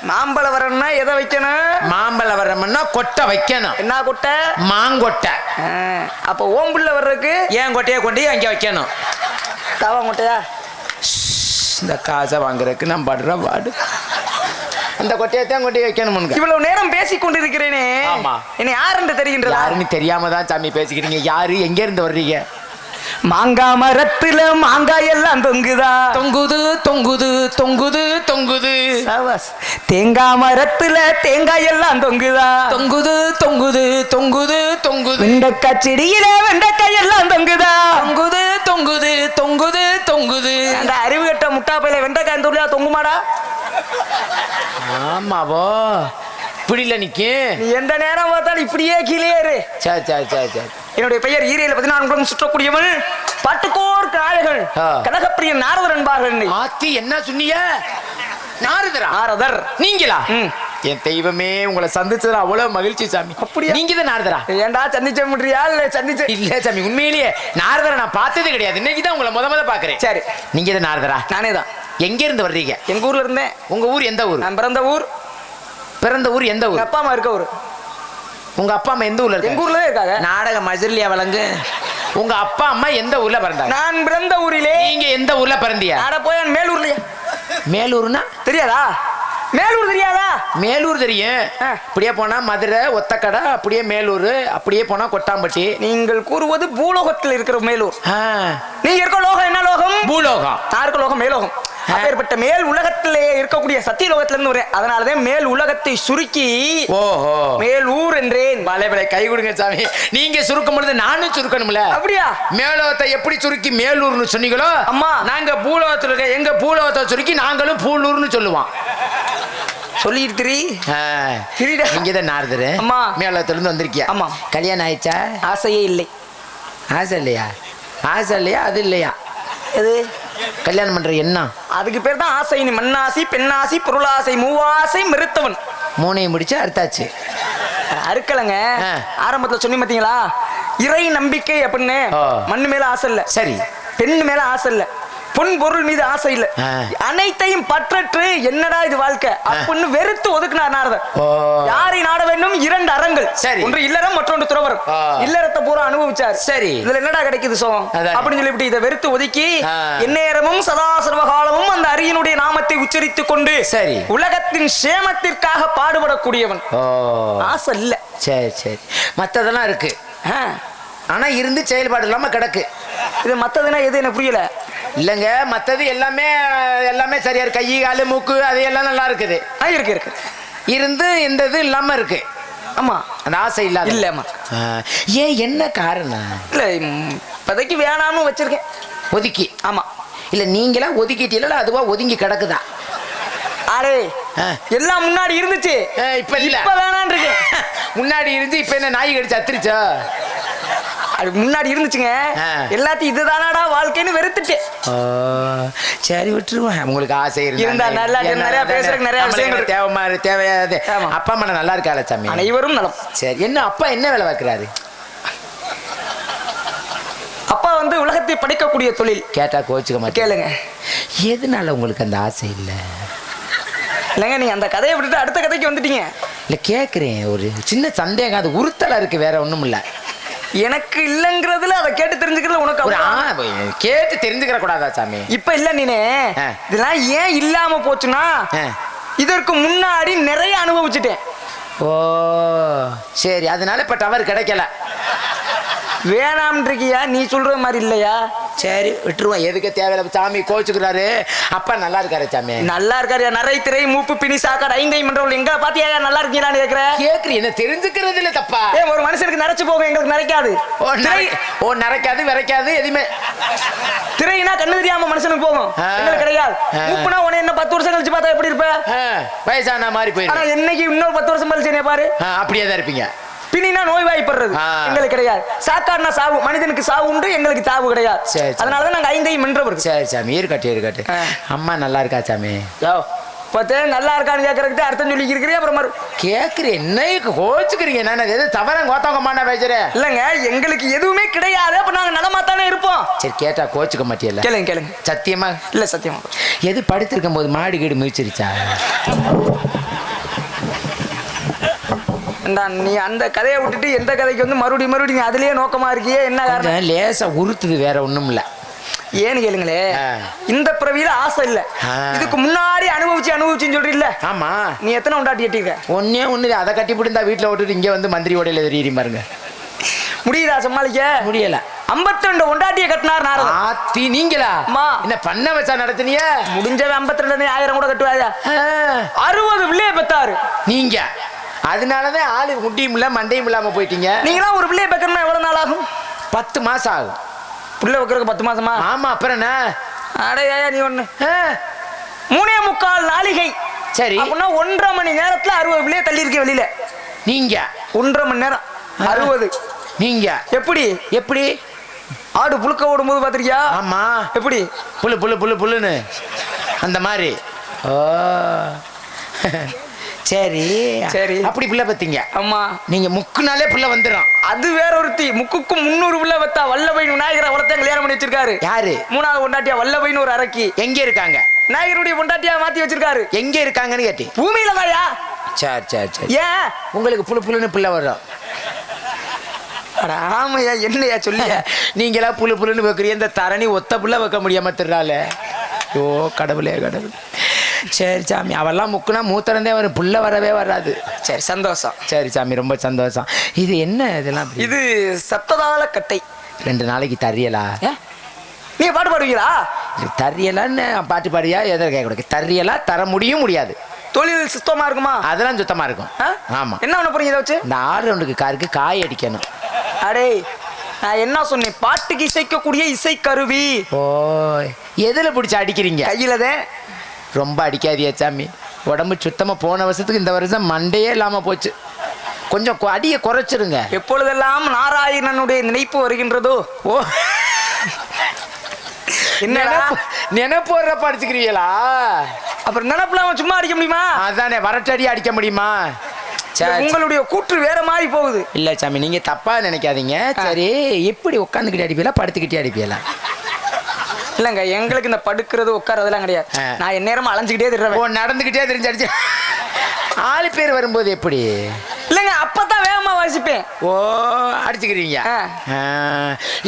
[SPEAKER 1] மாம்பழம் வரணும்னா எதை வைக்கணும்?
[SPEAKER 2] மாம்பழம் வரணும்னா கொட்டை வைக்கணும்.
[SPEAKER 1] என்ன கொட்டை?
[SPEAKER 2] மாங்கொட்டை.
[SPEAKER 1] அப்ப ஓம்புள்ள வர்றதுக்கு
[SPEAKER 2] ஏன் கொட்டையை கொண்டு அங்கே வைக்கணும்?
[SPEAKER 1] தவா கொட்டையா?
[SPEAKER 2] இந்த காசை வாங்குறதுக்கு நான் படுற பாடு. அந்த கொட்டையை தான் கொண்டு போய் வைக்கணும்
[SPEAKER 1] இவ்வளவு நேரம் பேசிக் கொண்டிருக்கிறேனே.
[SPEAKER 2] ஆமா.
[SPEAKER 1] என்னை யார் என்று தெரிகின்றதா?
[SPEAKER 2] யாருன்னு தெரியாம தான் சாமி பேசிக்கிறீங்க. யாரு? எங்க இருந்து வர்றீங்க?
[SPEAKER 1] மாங்காய் மரத்துல மாங்காய் எல்லாம் தொங்குதா?
[SPEAKER 2] தொங்குது தொங்குது தொங்குது தொங்குது.
[SPEAKER 1] சபாஸ். தேங்காய் மரத்துல தேங்காய் எல்லாம் தொங்குதா?
[SPEAKER 2] தொங்குது தொங்குது தொங்குது தொங்குது.
[SPEAKER 1] வெண்டைக்காய் செடியில வெண்டைக்காய் எல்லாம் தொங்குதா?
[SPEAKER 2] தொங்குது தொங்குது தொங்குது தொங்குது.
[SPEAKER 1] அந்த அறிவு கட்ட முட்டாப்பையில வெண்டைக்காய் ஊர்லயா தொங்குமாடா?
[SPEAKER 2] ஆமாவோ. இப்படில நிக்கும்
[SPEAKER 1] நீ எந்த நேரம் பார்த்தாலும் இப்படியே கீழே இரு
[SPEAKER 2] சரி சரி சரி சரி
[SPEAKER 1] என்னுடைய பெயர் ஈரையில பதினான்கு சுற்றக்கூடியவள். பட்டுக்கோர் நாயகன்
[SPEAKER 2] ஆ.
[SPEAKER 1] கனகப்பிரிய நாரதர் என்பார்கள் என்னை.
[SPEAKER 2] ஆத்தி என்ன சொன்னீங்க? நாரதரா?
[SPEAKER 1] நாரதர்.
[SPEAKER 2] நீங்களா. என் தெய்வமே உங்களை சந்திச்சதுல அவ்வளவு மகிழ்ச்சி சாமி.
[SPEAKER 1] அப்படியா?
[SPEAKER 2] நீங்க தான் நாரதரா?
[SPEAKER 1] ஏன்டா சந்திச்ச முடியா இல்ல சந்திச்ச
[SPEAKER 2] இல்ல சாமி உண்மையிலேயே நாரதரை நான் பார்த்ததே கிடையாது. இன்னைக்கு தான் உங்களை முத முத பாக்குறேன்
[SPEAKER 1] சரி.
[SPEAKER 2] நீங்க தான் நாரதரா?
[SPEAKER 1] நானே தான்
[SPEAKER 2] எங்க இருந்து வர்றீங்க?
[SPEAKER 1] எங்க ஊர்ல இருந்தேன்.
[SPEAKER 2] உங்க ஊர் எந்த ஊர்?
[SPEAKER 1] நான் பிறந்த ஊர்.
[SPEAKER 2] பிறந்த ஊர் எந்த ஊர்?
[SPEAKER 1] அப்பா அம்மா இருக்க ஊர்.
[SPEAKER 2] உங்க அப்பா அம்மா எந்த ஊர்ல
[SPEAKER 1] எங்க
[SPEAKER 2] இருக்காங்க
[SPEAKER 1] ஊர்ல இருக்காங்க.
[SPEAKER 2] நாடக மஜர்லியா வழங்கு. உங்க அப்பா அம்மா எந்த ஊர்ல பிறந்தாங்க?
[SPEAKER 1] நான் பிறந்த ஊரிலே.
[SPEAKER 2] நீங்க எந்த ஊர்ல பிறந்தியா
[SPEAKER 1] நாட போய் நான் மேலூர்லயா.
[SPEAKER 2] மேலூர்னா?
[SPEAKER 1] தெரியாதா? மேலூர் தெரியாதா?
[SPEAKER 2] மேலூர் தெரியும். அப்படியே போனா மதுரை ஒத்தக்கடை அப்படியே மேலூர் அப்படியே போனா கொட்டாம்பட்டி.
[SPEAKER 1] நீங்கள் கூறுவது பூலோகத்தில் இருக்கிற மேலூர். நீங்க இருக்க லோகம் என்ன லோகம்?
[SPEAKER 2] பூலோகம்.
[SPEAKER 1] நான் இருக்க லோகம் மேலோகம். அப்பேற்பட்ட மேல் உலகத்திலே இருக்கக்கூடிய சத்திய லோகத்துல இருந்து வரேன். அதனாலதான் மேல் உலகத்தை சுருக்கி
[SPEAKER 2] ஓஹோ.
[SPEAKER 1] மேல் ஊர் என்றேன்.
[SPEAKER 2] வலைவலை கை கொடுங்க சாமி. நீங்க சுருக்கும் பொழுது நானும் சுருக்கணும்ல?
[SPEAKER 1] அப்படியா?
[SPEAKER 2] மேலோகத்தை எப்படி சுருக்கி மேலூர்னு சொன்னீங்களோ?
[SPEAKER 1] அம்மா.
[SPEAKER 2] நாங்க பூலோகத்துல இருக்க எங்க பூலோகத்தை சுருக்கி நாங்களும் பூலூர்னு சொல்லுவோம்.
[SPEAKER 1] சொல்லிட்டு திரி.
[SPEAKER 2] ஆ,
[SPEAKER 1] திரிடா.
[SPEAKER 2] நீங்க தான் நாரதரு.
[SPEAKER 1] அம்மா.
[SPEAKER 2] மேலோகத்துல இருந்து வந்திருக்கியா?
[SPEAKER 1] ஆமா.
[SPEAKER 2] கல்யாணம் ஆயிடுச்சா?
[SPEAKER 1] ஆசையே இல்லை.
[SPEAKER 2] ஆசை இல்லையா? ஆசை இல்லையா? அது இல்லையா?
[SPEAKER 1] எது?
[SPEAKER 2] கல்யாணம் பண்ற என்ன
[SPEAKER 1] அதுக்கு பேர் தான் ஆசை. நீ மண்ணாசி பெண்ணாசி பொருளாசை மூவாசை மறுத்தவன்
[SPEAKER 2] மூணையும் முடிச்சு அறுத்தாச்சு.
[SPEAKER 1] அறுக்கலங்க. ஆரம்பத்துல சொன்னி பாத்தீங்களா? இறை நம்பிக்கை அப்படின்னு. மண்ணு மேல ஆசை இல்ல.
[SPEAKER 2] சரி.
[SPEAKER 1] பெண் மேல ஆசை இல்ல. பொன் பொருள் மீது ஆசை இல்ல. அனைத்தையும் பற்றற்று என்னடா இது வாழ்க்கை அப்படின்னு வெறுத்து ஒதுக்குனார் நாரதர். யாரை நாட வேண்டும் இரண்டு அறங்கள்
[SPEAKER 2] சரி.
[SPEAKER 1] ஒன்று இல்லறம் மற்றொன்று துறவரம். இல்லறத்தை பூரா அனுபவிச்சார்
[SPEAKER 2] சரி.
[SPEAKER 1] இதுல என்னடா கிடைக்குது சோகம். அப்படின்னு சொல்லிவிட்டு இதை வெறுத்து ஒதுக்கி. எந்நேரமும் சதா சர்வகாலமும் அந்த அரியனுடைய நாமத்தை உச்சரித்துக் கொண்டு
[SPEAKER 2] சரி.
[SPEAKER 1] உலகத்தின் சேமத்திற்காக பாடுபடக்கூடியவன் ஆசை இல்ல
[SPEAKER 2] சரி சரி மற்றதெல்லாம் இருக்கு. ஆனா இருந்து செயல்பாடு இல்லாம கிடக்கு
[SPEAKER 1] இது மத்ததுன்னா எது எனக்கு புரியல
[SPEAKER 2] இல்லைங்க மற்றது எல்லாமே எல்லாமே சரியா இருக்கு. கை காலு மூக்கு அது எல்லாம் நல்லா இருக்குது.
[SPEAKER 1] ஆ, இருக்கு இருக்கு.
[SPEAKER 2] இருந்து இந்த இது இல்லாம இருக்கு.
[SPEAKER 1] ஆமா.
[SPEAKER 2] அந்த ஆசை இல்லாத.
[SPEAKER 1] இல்லம்மா
[SPEAKER 2] ஏன் என்ன காரணம்?
[SPEAKER 1] இல்ல இப்போதைக்கு வேணாம்னு வச்சிருக்கேன்.
[SPEAKER 2] ஒதுக்கி.
[SPEAKER 1] ஆமா.
[SPEAKER 2] இல்ல நீங்களா ஒதுக்கிட்டீங்களா? அதுவா ஒதுங்கி கிடக்குதா? ஆ.
[SPEAKER 1] எல்லாம் முன்னாடி இருந்துச்சு.
[SPEAKER 2] இப்ப இல்ல.
[SPEAKER 1] இப்ப வேணான்னு இருக்கேன்
[SPEAKER 2] முன்னாடி இருந்து இப்ப என்ன நாய் கடிச்சு அத்திரிச்சா?
[SPEAKER 1] அது முன்னாடி இருந்துச்சுங்க. எல்லாத்தையும் இதுதானாடா வாழ்க்கைன்னு வெறுத்துட்டேன்.
[SPEAKER 2] சரி விட்டுருவேன் உங்களுக்கு ஆசை
[SPEAKER 1] இருந்தா நல்லா. நிறைய பேசுறதுக்கு நிறைய விஷயங்கள்.
[SPEAKER 2] தேவைமா தேவையாது. அப்பா அம்மா நல்லா இருக்காள சாமி?
[SPEAKER 1] அனைவரும் நலம்.
[SPEAKER 2] சரி என்ன அப்பா என்ன வேலை பார்க்கறாரு?
[SPEAKER 1] அப்பா வந்து உலகத்தை படைக்கக்கூடிய தொழில்.
[SPEAKER 2] கேட்டா கோச்சுக்க மாட்டேன்.
[SPEAKER 1] கேளுங்க.
[SPEAKER 2] எதனால உங்களுக்கு அந்த ஆசை இல்ல?
[SPEAKER 1] இல்லைங்க நீங்க அந்த கதையை விட்டுட்டு அடுத்த கதைக்கு வந்துட்டீங்க.
[SPEAKER 2] இல்ல கேக்குறேன். ஒரு சின்ன சந்தேகம். அது உறுத்தலா இருக்கு வேற ஒண்ணும் இல்ல
[SPEAKER 1] எனக்கு இல்லைங்கிறதுல அதை கேட்டு தெரிஞ்சுக்கிறதுல உனக்கு
[SPEAKER 2] ஒரு ஆ, கேட்டு தெரிஞ்சுக்கிற கூடாதா சாமி?
[SPEAKER 1] இப்ப இல்ல நீனே.
[SPEAKER 2] ஆ.
[SPEAKER 1] இதெல்லாம் ஏன் இல்லாம போச்சுன்னா
[SPEAKER 2] ஆ.
[SPEAKER 1] இதற்கு முன்னாடி நிறைய அனுபவிச்சுட்டேன்.
[SPEAKER 2] ஓ சரி. அதனால இப்ப டவர் கிடைக்கல.
[SPEAKER 1] வேணாம்ன்றிருக்கியா? நீ சொல்ற மாதிரி இல்லையா?
[SPEAKER 2] சரி விட்டுருவோம். எதுக்கு தேவையில்ல? சாமி கோச்சுக்கிறாரு அப்பா நல்லா இருக்காரு சாமி.
[SPEAKER 1] நல்லா இருக்காரு நரை திரை மூப்பு பிணி சாக்காடு ஐந்தை மன்றவள் எங்க பாத்தியா நல்லா இருக்கீங்களான்னு கேக்குற?
[SPEAKER 2] கேக்குறீ என்ன தெரிஞ்சுக்கிறது இல்ல தப்பா?
[SPEAKER 1] ஏ ஒரு மனுஷனுக்கு நரைச்சு போகும் எங்களுக்கு நரைக்காது.
[SPEAKER 2] ஓ ஓ நரைக்காது விரைக்காது எதுவுமே.
[SPEAKER 1] திரைனா கண்ணு தெரியாம மனுஷனுக்கு போகும். எங்களுக்கு கிடையாது. மூப்புனா உன என்ன பத்து வருஷம் கழிச்சு பார்த்தா எப்படி இருப்ப?
[SPEAKER 2] வயசான மாதிரி போயிடும்
[SPEAKER 1] என்னைக்கு இன்னொரு பத்து வருஷம் கழிச்சு பாரு.
[SPEAKER 2] அப்படியே தான் இருப்பீங்க.
[SPEAKER 1] பிணினா நோய் வாய்ப்படுறது
[SPEAKER 2] ஆ.
[SPEAKER 1] எங்களுக்கு கிடையாது. சாக்காடுனா சாவு மனிதனுக்கு சாவு உண்டு எங்களுக்கு தாவு கிடையாது. அதனாலதான் நாங்க ஐந்தையும் மென்றவர்கள்
[SPEAKER 2] சரி சாமி இருக்கட்டும் இருக்கட்டும். அம்மா நல்லா இருக்கா சாமி?
[SPEAKER 1] யோ பத்தே நல்லா இருக்கான்னு கேட்கறதுக்கு அர்த்தம் சொல்லி இருக்கிறீ அப்புறம் மறு
[SPEAKER 2] கேக்குறேன் என்ன கோச்சுக்கிறீங்க நான் எது தவறம் கோத்தவங்க மாட்டா பேசுறேன்
[SPEAKER 1] இல்லங்க எங்களுக்கு எதுவுமே கிடையாது அப்ப நாங்க நலமா தானே இருப்போம்.
[SPEAKER 2] சரி கேட்டா கோச்சுக்க மாட்டியல்ல?
[SPEAKER 1] கேளுங்க கேளுங்க.
[SPEAKER 2] சத்தியமா?
[SPEAKER 1] இல்ல சத்தியமா.
[SPEAKER 2] எது படுத்திருக்கும் போது மாடு கீடு மிதிச்சிருச்சா?
[SPEAKER 1] இந்தா, நீ அந்த கதையை விட்டுட்டு எந்த கதைக்கு வந்து மறுபடியும் மறுபடியும் நீ அதுலயே நோக்கமா இருக்கியே? என்ன காரணம்?
[SPEAKER 2] கொஞ்சம் லேசா உறுத்துது வேற ஒண்ணும் இல்ல
[SPEAKER 1] ஏன்னு கேளுங்களே. இந்த பிறவியில ஆசை இல்ல. இதுக்கு முன்னாடி அனுபவிச்சு அனுபவிச்சுன்னு சொல்றீல்ல.
[SPEAKER 2] ஆமா.
[SPEAKER 1] நீ எத்தனை உண்டாட்டி எட்டிருக்க?
[SPEAKER 2] ஒன்னே ஒண்ணு அதை கட்டி பிடிந்தா வீட்டுல விட்டுட்டு இங்க வந்து மந்திரி ஓடையில தெரியுறீ பாருங்க.
[SPEAKER 1] முடியுதா சமாளிக்க?
[SPEAKER 2] முடியல.
[SPEAKER 1] 52 ரெண்டு ஒண்டாட்டிய கட்டினார் நாரதர்
[SPEAKER 2] ஆத்தி நீங்களா?
[SPEAKER 1] அம்மா.
[SPEAKER 2] என்ன பண்ண வச்சா நடத்துனிய?
[SPEAKER 1] முடிஞ்சவன் 52 ரெண்டு ஆயிரம் கூட கட்டுவாயா? அறுபது பிள்ளைய பெத்தாரு.
[SPEAKER 2] நீங்க. அதனாலதான் ஆளு முட்டியும் இல்ல மண்டையும் இல்லாம போயிட்டீங்க.
[SPEAKER 1] நீங்களாம் ஒரு பிள்ளைய பெக்கணும்னா எவ்வளவு நாள் ஆகும்?
[SPEAKER 2] பத்து மாசம் ஆகும்.
[SPEAKER 1] பிள்ளை வைக்கிறதுக்கு பத்து மாசமா?
[SPEAKER 2] ஆமா அப்புறம் என்ன?
[SPEAKER 1] அடையா நீ
[SPEAKER 2] ஆ,
[SPEAKER 1] மூணே முக்கால் நாளிகை.
[SPEAKER 2] சரி.
[SPEAKER 1] அப்படின்னா ஒன்றரை மணி நேரத்துல அறுபது பிள்ளைய தள்ளி இருக்க வெளியில.
[SPEAKER 2] நீங்க.
[SPEAKER 1] ஒன்றரை மணி நேரம். அறுபது.
[SPEAKER 2] நீங்க.
[SPEAKER 1] எப்படி?
[SPEAKER 2] எப்படி?
[SPEAKER 1] ஆடு புழுக்க ஓடும்போது பாத்திருக்கியா
[SPEAKER 2] ஆமா.
[SPEAKER 1] எப்படி?
[SPEAKER 2] புல்லு புல்லு புல்லு புல்லுன்னு அந்த மாதிரி. ஓ. சரி.
[SPEAKER 1] சரி.
[SPEAKER 2] அப்படி பிள்ளை பத்தீங்க.
[SPEAKER 1] ஆமா.
[SPEAKER 2] நீங்க முக்குனாலே பிள்ளை வந்துடும்
[SPEAKER 1] அது வேற ஒருத்தி. முக்குக்கும் முன்னூறு பிள்ளை வத்தா வல்லபைன் விநாயகரை வளர்த்த கல்யாணம் பண்ணி வச்சிருக்காரு.
[SPEAKER 2] யாரு?
[SPEAKER 1] மூணாவது பொண்டாட்டியா வல்லபைன்னு ஒரு அரக்கி.
[SPEAKER 2] எங்க இருக்காங்க?
[SPEAKER 1] விநாயகருடைய பொண்டாட்டியா மாத்தி வச்சிருக்காரு.
[SPEAKER 2] எங்க இருக்காங்கன்னு கேட்டி
[SPEAKER 1] பூமியில தாயா?
[SPEAKER 2] சரி சரி சரி.
[SPEAKER 1] ஏன்?
[SPEAKER 2] உங்களுக்கு புழு புழுன்னு பிள்ளை வரும்.
[SPEAKER 1] ஆமையா என்னையா சொல்லிய?
[SPEAKER 2] நீங்களா புழு புழுன்னு வைக்கிறீங்க இந்த தரணி ஒத்த புள்ள வைக்க முடியாம திருறால ஓ கடவுளே கடவுள். சரி சாமி. அவெல்லாம் முக்குனா மூத்திரந்தே வரும். புள்ள வரவே வராது.
[SPEAKER 1] சரி சந்தோஷம்.
[SPEAKER 2] சரி சாமி. ரொம்ப சந்தோஷம். இது என்ன இதெல்லாம் இப்படி?
[SPEAKER 1] இது சப்ததாள கட்டை.
[SPEAKER 2] ரெண்டு நாளைக்கு தரியலா?
[SPEAKER 1] நீங்க பாட்டு பாடுவீங்களா?
[SPEAKER 2] இது தரியலான்னு பாட்டு பாடியா? எதை கேட்க கூடாது தரியலா தர முடியும் முடியாது.
[SPEAKER 1] தொழில் சுத்தமா இருக்குமா?
[SPEAKER 2] அதெல்லாம் சுத்தமா இருக்கும்.
[SPEAKER 1] ஆ?
[SPEAKER 2] ஆமா.
[SPEAKER 1] என்ன பண்ண போறீங்க இதை வச்சு?
[SPEAKER 2] இந்த ஆறு ரவுண்டுக்கு காருக்கு காய் அடிக்கணும்.
[SPEAKER 1] அடே நான் என்ன சொன்னேன்? பாட்டுக்கு இசைக்கக்கூடிய இசை கருவி
[SPEAKER 2] ஓ எதுல பிடிச்சி அடிக்கிறீங்க?
[SPEAKER 1] கையிலதே
[SPEAKER 2] ரொம்ப அடிக்காதியா சாமி. உடம்பு சுத்தமா போன வருஷத்துக்கு இந்த வருஷம் மண்டையே இல்லாம போச்சு. கொஞ்சம் அடியை குறைச்சிருங்க.
[SPEAKER 1] எப்பொழுதெல்லாம் நாராயணனுடைய நினைப்பு வருகின்றதோ?
[SPEAKER 2] ஓ.
[SPEAKER 1] என்னடா?
[SPEAKER 2] நினைப்பு நினைப்பு வர்றப்ப அடிச்சுக்கிறீங்களா?
[SPEAKER 1] அப்புறம் நினைப்புல அவன் சும்மா அடிக்க முடியுமா?
[SPEAKER 2] அதானே வரட்டடி அடிக்க முடியுமா?
[SPEAKER 1] உங்களுடைய கூற்று வேற மாதிரி போகுது.
[SPEAKER 2] இல்ல சாமி நீங்க தப்பா நினைக்காதீங்க. சரி எப்படி உட்காந்துக்கிட்டே அடிப்பீங்களா படுத்துக்கிட்டே அடிப்பீங்களா?
[SPEAKER 1] இல்லங்க எங்களுக்கு இந்த படுக்கிறது உட்காரதெல்லாம் கிடையாது. நான் என் நேரமா அலைஞ்சுக்கிட்டே
[SPEAKER 2] ஓ
[SPEAKER 1] திடுறேன்
[SPEAKER 2] நடந்துக்கிட்டே அடிச்சு ஆளு பேர் வரும்போது எப்படி?
[SPEAKER 1] இல்லங்க அப்பதான் வேகமா வாசிப்பேன்.
[SPEAKER 2] ஓ அடிச்சுக்கிறீங்க.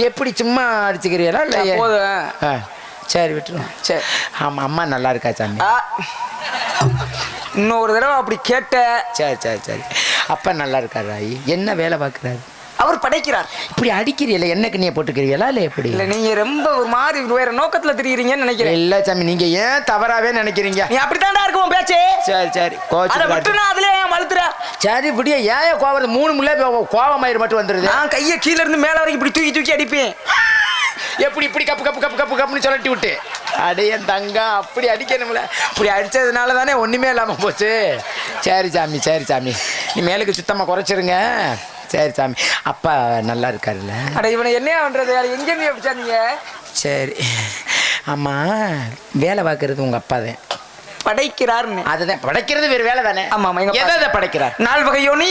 [SPEAKER 2] எப்படி சும்மா அடிச்சுக்கிறீங்களா இல்லை
[SPEAKER 1] போதும்.
[SPEAKER 2] சரி விட்டுருவோம்
[SPEAKER 1] சரி.
[SPEAKER 2] ஆமா அம்மா நல்லா இருக்கா சாமி.
[SPEAKER 1] இன்னொரு தடவை அப்படி கேட்ட
[SPEAKER 2] சரி சரி சரி. அப்பா நல்லா இருக்காரு என்ன வேலை பார்க்குறாரு?
[SPEAKER 1] அவர் படைக்கிறார்.
[SPEAKER 2] இப்படி அடிக்கிறீல்ல என்ன கண்ணியை போட்டுக்கிறீங்களா இல்லை எப்படி?
[SPEAKER 1] இல்ல நீங்க ரொம்ப ஒரு மாதிரி வேற நோக்கத்துல திரியிறீங்கன்னு நினைக்கிறேன்.
[SPEAKER 2] இல்ல சாமி நீங்க ஏன் தவறாவே நினைக்கிறீங்க?
[SPEAKER 1] நீ அப்படித்தான்டா இருக்கும் பேச்சு?
[SPEAKER 2] சரி சரி
[SPEAKER 1] அதை
[SPEAKER 2] கோச்சு
[SPEAKER 1] விட்டு நான் அதுலயே ஏன் வளர்த்துற?
[SPEAKER 2] சரி இப்படியே ஏன் கோவம் மூணு முள்ளே கோவமாயிரு மட்டும் வந்துருது.
[SPEAKER 1] நான் கையை கீழ இருந்து மேல வரைக்கும் இப்படி தூக்கி தூக்கி அடிப்பேன்.
[SPEAKER 2] எப்படி இப்படி கப்பு கப்பு கப்பு கப்பு கப்புன்னு சொல்லட்டி விட்டு. அடைய தங்கம் அப்படி அடிக்கணும்ல. இப்படி அடிச்சதுனால தானே ஒண்ணுமே இல்லாம போச்சு. சரி சாமி சரி சாமி. நீ மேலுக்கு சுத்தமா குறைச்சிருங்க. சரி சாமி. அப்பா நல்லா இருக்காருல்ல.
[SPEAKER 1] அட இவனை என்னையா பண்றது? எங்க இருந்து வச்சாங்க
[SPEAKER 2] சரி. ஆமா வேலை பார்க்கறது உங்க அப்பா தான்.
[SPEAKER 1] படைக்கிறார்னு.
[SPEAKER 2] அதுதான். படைக்கிறது வேறு வேலை தானே?
[SPEAKER 1] ஆமா, ஆமா, எங்க.
[SPEAKER 2] எதை படைக்கிறார்?
[SPEAKER 1] நால்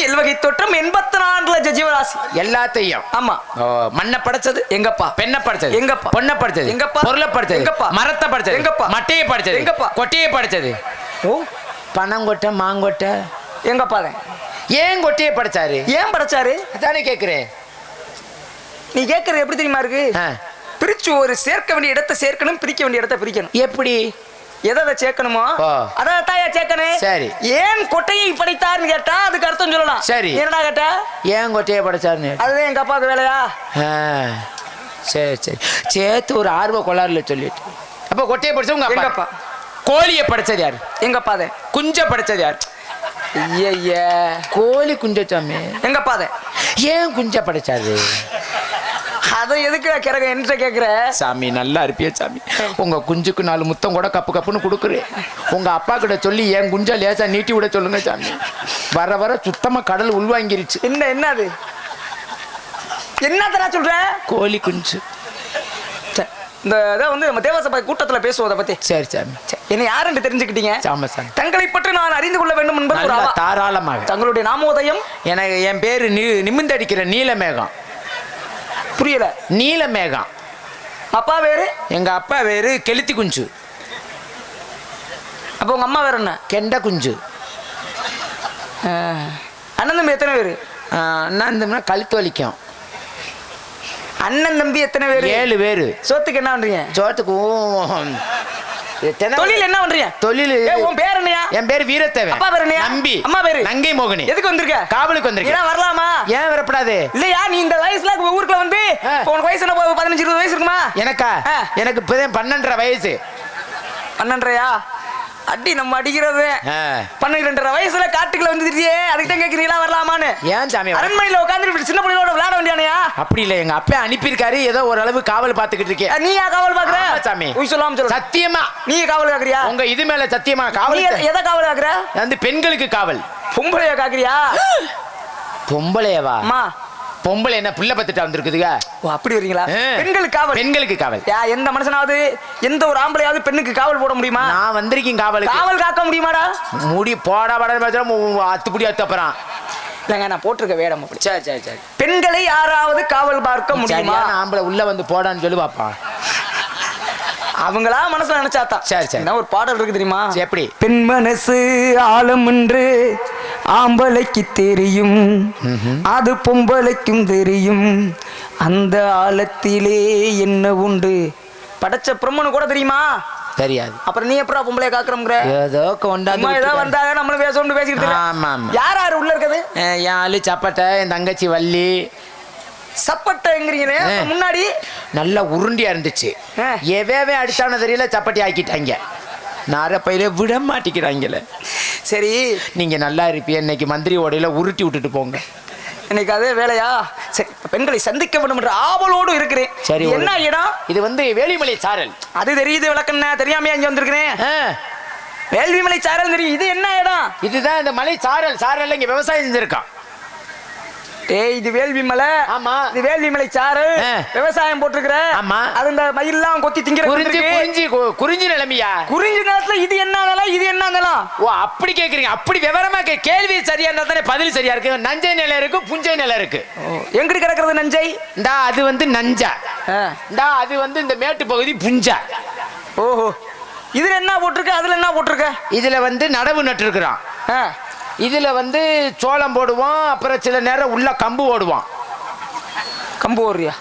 [SPEAKER 1] எல் வகை தோற்றம் எண்பத்தி நான்கு லட்ச ஜீவராசி.
[SPEAKER 2] எல்லாத்தையும்.
[SPEAKER 1] ஆமா.
[SPEAKER 2] ஓ, மண்ணை படைச்சது?
[SPEAKER 1] எங்கப்பா.
[SPEAKER 2] பெண்ணை படைச்சது?
[SPEAKER 1] எங்கப்பா?
[SPEAKER 2] பொண்ணை படைச்சது?
[SPEAKER 1] எங்கப்பா?
[SPEAKER 2] பொருளை படைச்சது?
[SPEAKER 1] எங்கப்பா?
[SPEAKER 2] மரத்தை படைச்சது?
[SPEAKER 1] எங்கப்பா?
[SPEAKER 2] மட்டையை படைச்சது?
[SPEAKER 1] எங்கப்பா?
[SPEAKER 2] கொட்டையை படைச்சது?
[SPEAKER 1] ஓ.
[SPEAKER 2] பனங்கொட்டை மாங்கொட்டை?
[SPEAKER 1] எங்கப்பா தான்?
[SPEAKER 2] ஏன் கொட்டையை படைச்சாரு?
[SPEAKER 1] ஏன் படைச்சாரு?
[SPEAKER 2] அதானே கேக்குறேன்.
[SPEAKER 1] நீ கேட்கறது எப்படி தெரியுமா இருக்கு. பிரிச்சு ஒரு சேர்க்க வேண்டிய இடத்தை சேர்க்கணும் பிரிக்க வேண்டிய இடத்தை பிரிக்கணும்.
[SPEAKER 2] எப்படி?
[SPEAKER 1] எதை சேர்க்கணுமோ
[SPEAKER 2] ஓ.
[SPEAKER 1] அதான் தாயா சேர்க்கணும்.
[SPEAKER 2] சரி.
[SPEAKER 1] ஏன் கொட்டையை படைத்தார்னு கேட்டா அதுக்கு அர்த்தம் சொல்லலாம்.
[SPEAKER 2] சரி.
[SPEAKER 1] என்னடா கேட்டா?
[SPEAKER 2] ஏன் கொட்டையை படைச்சாருன்னு
[SPEAKER 1] அதுதான் எங்க அப்பாவுக்கு வேலையா?
[SPEAKER 2] சரி சரி. சேர்த்து ஒரு ஆர்வ கொளாறுல சொல்லிட்டு. அப்ப கொட்டையை படிச்சது உங்க
[SPEAKER 1] எங்க
[SPEAKER 2] அப்பா. கோழியை படைச்சது யாரு?
[SPEAKER 1] எங்க அப்பா அது
[SPEAKER 2] குஞ்ச படைச்சது யாரு?
[SPEAKER 1] ஐய
[SPEAKER 2] கோழி குஞ்சச்சாமி.
[SPEAKER 1] எங்க அப்பா அது?
[SPEAKER 2] ஏன் குஞ்ச படைச்சாரு?
[SPEAKER 1] அதை எதுக்கு கிறக என்கிட்ட கேக்குற?
[SPEAKER 2] சாமி நல்லா இருப்பிய சாமி. உங்க குஞ்சுக்கு நாலு முத்தம் கூட கப்பு கப்புன்னு கொடுக்குறேன் உங்க அப்பா கிட்ட சொல்லி என் குஞ்ச லேசா நீட்டி விட சொல்லுங்க சாமி. வர வர சுத்தமா கடல் உள்வாங்கிருச்சு.
[SPEAKER 1] என்ன என்ன அது என்னத்தடா சொல்ற?
[SPEAKER 2] கோழி குஞ்சு.
[SPEAKER 1] இந்த இதை வந்து நம்ம தேவசபை கூட்டத்துல பேசுவோம் அதை பத்தி.
[SPEAKER 2] சரி சாமி
[SPEAKER 1] என்னை யாருன்னு தெரிஞ்சுக்கிட்டீங்க?
[SPEAKER 2] சாம சாமி
[SPEAKER 1] தங்களை பற்றி நான் அறிந்து கொள்ள வேண்டும் என்பது.
[SPEAKER 2] தாராளமாக.
[SPEAKER 1] தங்களுடைய நாமோதயம்?
[SPEAKER 2] எனக்கு என் பேரு நி நிமிந்தடிக்கிற நீலமேகம்.
[SPEAKER 1] புரியல.
[SPEAKER 2] நீலமேகம்.
[SPEAKER 1] அப்பா வேறு?
[SPEAKER 2] எங்க அப்பா பேரு கெளுத்தி குஞ்சு
[SPEAKER 1] அப்போ உங்க அம்மா வேற என்ன?
[SPEAKER 2] கெண்ட குஞ்சு.
[SPEAKER 1] அண்ணன் தம்பி எத்தனை பேரு?
[SPEAKER 2] நான் இந்த கழுத்து வலிக்கும்.
[SPEAKER 1] அண்ணன் தம்பி எத்தனை பேரு?
[SPEAKER 2] ஏழு பேரு.
[SPEAKER 1] சோத்துக்கு என்ன பண்றீங்க?
[SPEAKER 2] சோத்துக்கும் எத்தனை-
[SPEAKER 1] தொழில் என்ன பண்றீங்க?
[SPEAKER 2] தொழில்
[SPEAKER 1] உன் பேர் என்னையா?
[SPEAKER 2] என் பேர் வீரத்தேவன்.
[SPEAKER 1] அப்பா பேர் என்னையா?
[SPEAKER 2] நம்பி.
[SPEAKER 1] அம்மா பேரு?
[SPEAKER 2] நங்கை மோகினி.
[SPEAKER 1] எதுக்கு வந்திருக்க?
[SPEAKER 2] காவலுக்கு வந்திருக்கேன்.
[SPEAKER 1] ஏன் வரலாமா?
[SPEAKER 2] ஏன் வரப்படாது
[SPEAKER 1] இல்லையா நீ இந்த வயசுல ஊருக்குள்ள வந்து உனக்கு வயசு என்ன பதினஞ்சு இருபது வயசு இருக்குமா?
[SPEAKER 2] எனக்கா. எனக்கு இப்பதான் பன்னெண்டரை வயசு.
[SPEAKER 1] பன்னெண்டரையா? அடி நம்ம அடிக்கிறது. பன்னிரெண்டரை வயசுல காட்டுக்குள்ள வந்து திரியே அதுக்கு தான் கேக்குறீங்களா? வரலாமான்னு.
[SPEAKER 2] ஏன் சாமி
[SPEAKER 1] அரண்மனையில உட்காந்து சின்ன பிள்ளைகளோட விளையாட வேண்டியானையா?
[SPEAKER 2] அப்படி இல்ல. எங்க அப்பா அனுப்பியிருக்காரு. ஏதோ ஓரளவு காவல் பாத்துக்கிட்டு இருக்கேன்.
[SPEAKER 1] நீயா காவல் பாக்குற
[SPEAKER 2] சாமி.
[SPEAKER 1] உய் சொல்லாம சொல்லு.
[SPEAKER 2] சத்தியமா.
[SPEAKER 1] நீ காவல் காக்குறியா?
[SPEAKER 2] உங்க இது மேல சத்தியமா
[SPEAKER 1] நீ
[SPEAKER 2] காவல்
[SPEAKER 1] எத- எதை காவல் காக்குற?
[SPEAKER 2] வந்து பெண்களுக்கு காவல்.
[SPEAKER 1] பொம்பளைய காக்குறியா?
[SPEAKER 2] பொம்பளையவா?
[SPEAKER 1] அம்மா
[SPEAKER 2] பொம்பளை என்ன புள்ள பத்துட்டா வந்திருக்குதுங்க?
[SPEAKER 1] ஓ அப்படி வரீங்களா. பெண்களுக்கு காவல்.
[SPEAKER 2] பெண்களுக்கு காவல்.
[SPEAKER 1] யா எந்த மனுஷனாவது எந்த ஒரு ஆம்பளையாவது பெண்ணுக்கு காவல் போட முடியுமா?
[SPEAKER 2] நான் வந்திருக்கேன் காவலுக்கு.
[SPEAKER 1] காவல் காக்க முடியுமாடா?
[SPEAKER 2] முடி போடா பட அத்துப்படி அத்தப்புறம்
[SPEAKER 1] இல்லைங்க நான் போட்டிருக்க வேடம் அப்படி.
[SPEAKER 2] சரி சரி சரி.
[SPEAKER 1] பெண்களை யாராவது காவல் பார்க்க முடியுமா?
[SPEAKER 2] ஆம்பளை உள்ள வந்து போடான்னு சொல்லி பாப்பா.
[SPEAKER 1] அவங்களா மனசுல நினைச்சாதான்.
[SPEAKER 2] சரி, சரி.
[SPEAKER 1] என்ன ஒரு பாடல் இருக்கு தெரியுமா?
[SPEAKER 2] எப்படி?
[SPEAKER 1] பெண் மனசு ஆழம் என்று ஆம்பளைக்கு தெரியும். அது பொம்பளைக்கும் தெரியும். அந்த ஆழத்திலே என்ன உண்டு? படைச்ச பிரம்மனு கூட தெரியுமா?
[SPEAKER 2] தெரியாது.
[SPEAKER 1] அப்புறம் நீ எப்படா பொம்பளைய காக்குறோங்கிற
[SPEAKER 2] ஏதோ கொண்டாந்து
[SPEAKER 1] ஏதோ. வந்தாங்க நம்மளும் பேசணும்னு பேசிக்கிட்டு
[SPEAKER 2] ஆமா.
[SPEAKER 1] யார் யார் உள்ள இருக்குது?
[SPEAKER 2] என் ஆளு சப்பட்டை என் தங்கச்சி வள்ளி.
[SPEAKER 1] சப்பட்டைங்கிறீங்களே. முன்னாடி?
[SPEAKER 2] நல்லா உருண்டியா இருந்துச்சு.
[SPEAKER 1] ஆ.
[SPEAKER 2] எவே அடிச்சானு தெரியல சப்பட்டி ஆக்கிட்டாங்க. நாரப்பையில விட மாட்டிக்கிறாங்கல
[SPEAKER 1] சரி.
[SPEAKER 2] நீங்க நல்லா இருப்பீங்க இன்னைக்கு மந்திரி ஓடையில உருட்டி விட்டுட்டு போங்க.
[SPEAKER 1] இன்னைக்கு அதே வேலையா? சரி பெண்களை சந்திக்க வேண்டும் என்ற ஆவலோடு இருக்கிறேன்.
[SPEAKER 2] சரி
[SPEAKER 1] என்ன இடம்
[SPEAKER 2] இது வந்து வேலிமலை சாரல்.
[SPEAKER 1] அது தெரியுது விளக்கண்ண தெரியாமையா இங்க வந்திருக்கிறேன்? வேள்விமலை சாரல் தெரியும். இது என்ன இடம்
[SPEAKER 2] இதுதான் இந்த மலை சாரல். சாரல்ல இங்க விவசாயம் செஞ்சிருக்கான்.
[SPEAKER 1] ஏய் இது வேள்விமலை
[SPEAKER 2] ஆமா.
[SPEAKER 1] இது வேள்விமலை சாரல்
[SPEAKER 2] ஆ.
[SPEAKER 1] விவசாயம் போட்டிருக்கிற.
[SPEAKER 2] ஆமா.
[SPEAKER 1] அது இந்த மயில்லாம் கொத்தி திங்கிற
[SPEAKER 2] குறிஞ்சி குறிஞ்சி குறிஞ்சி நிலைமையா?
[SPEAKER 1] குறிஞ்சி நேரத்துல இது என்ன நிலம் இது என்ன நிலம்
[SPEAKER 2] ஓ அப்படி கேக்குறீங்க. அப்படி விவரமா கேள்வி சரியா இருந்தா தானே பதில் சரியா இருக்கு. நஞ்சை நிலை இருக்கு புஞ்சை நிலை இருக்கு.
[SPEAKER 1] எங்கிட்டு கிடக்கிறது நஞ்சை?
[SPEAKER 2] இந்தா அது வந்து நஞ்சா. இந்தா அது வந்து இந்த மேட்டு பகுதி புஞ்சா.
[SPEAKER 1] ஓஹோ. இதுல என்ன போட்டிருக்க? அதுல என்ன போட்டிருக்க?
[SPEAKER 2] இதுல வந்து நடவு நட்டுருக்குறான்.
[SPEAKER 1] ஆ.
[SPEAKER 2] இதுல வந்து சோளம் போடுவோம் அப்புறம் சில நேரம் உள்ள கம்பு ஓடுவான்
[SPEAKER 1] கம்பு ஓடுறியா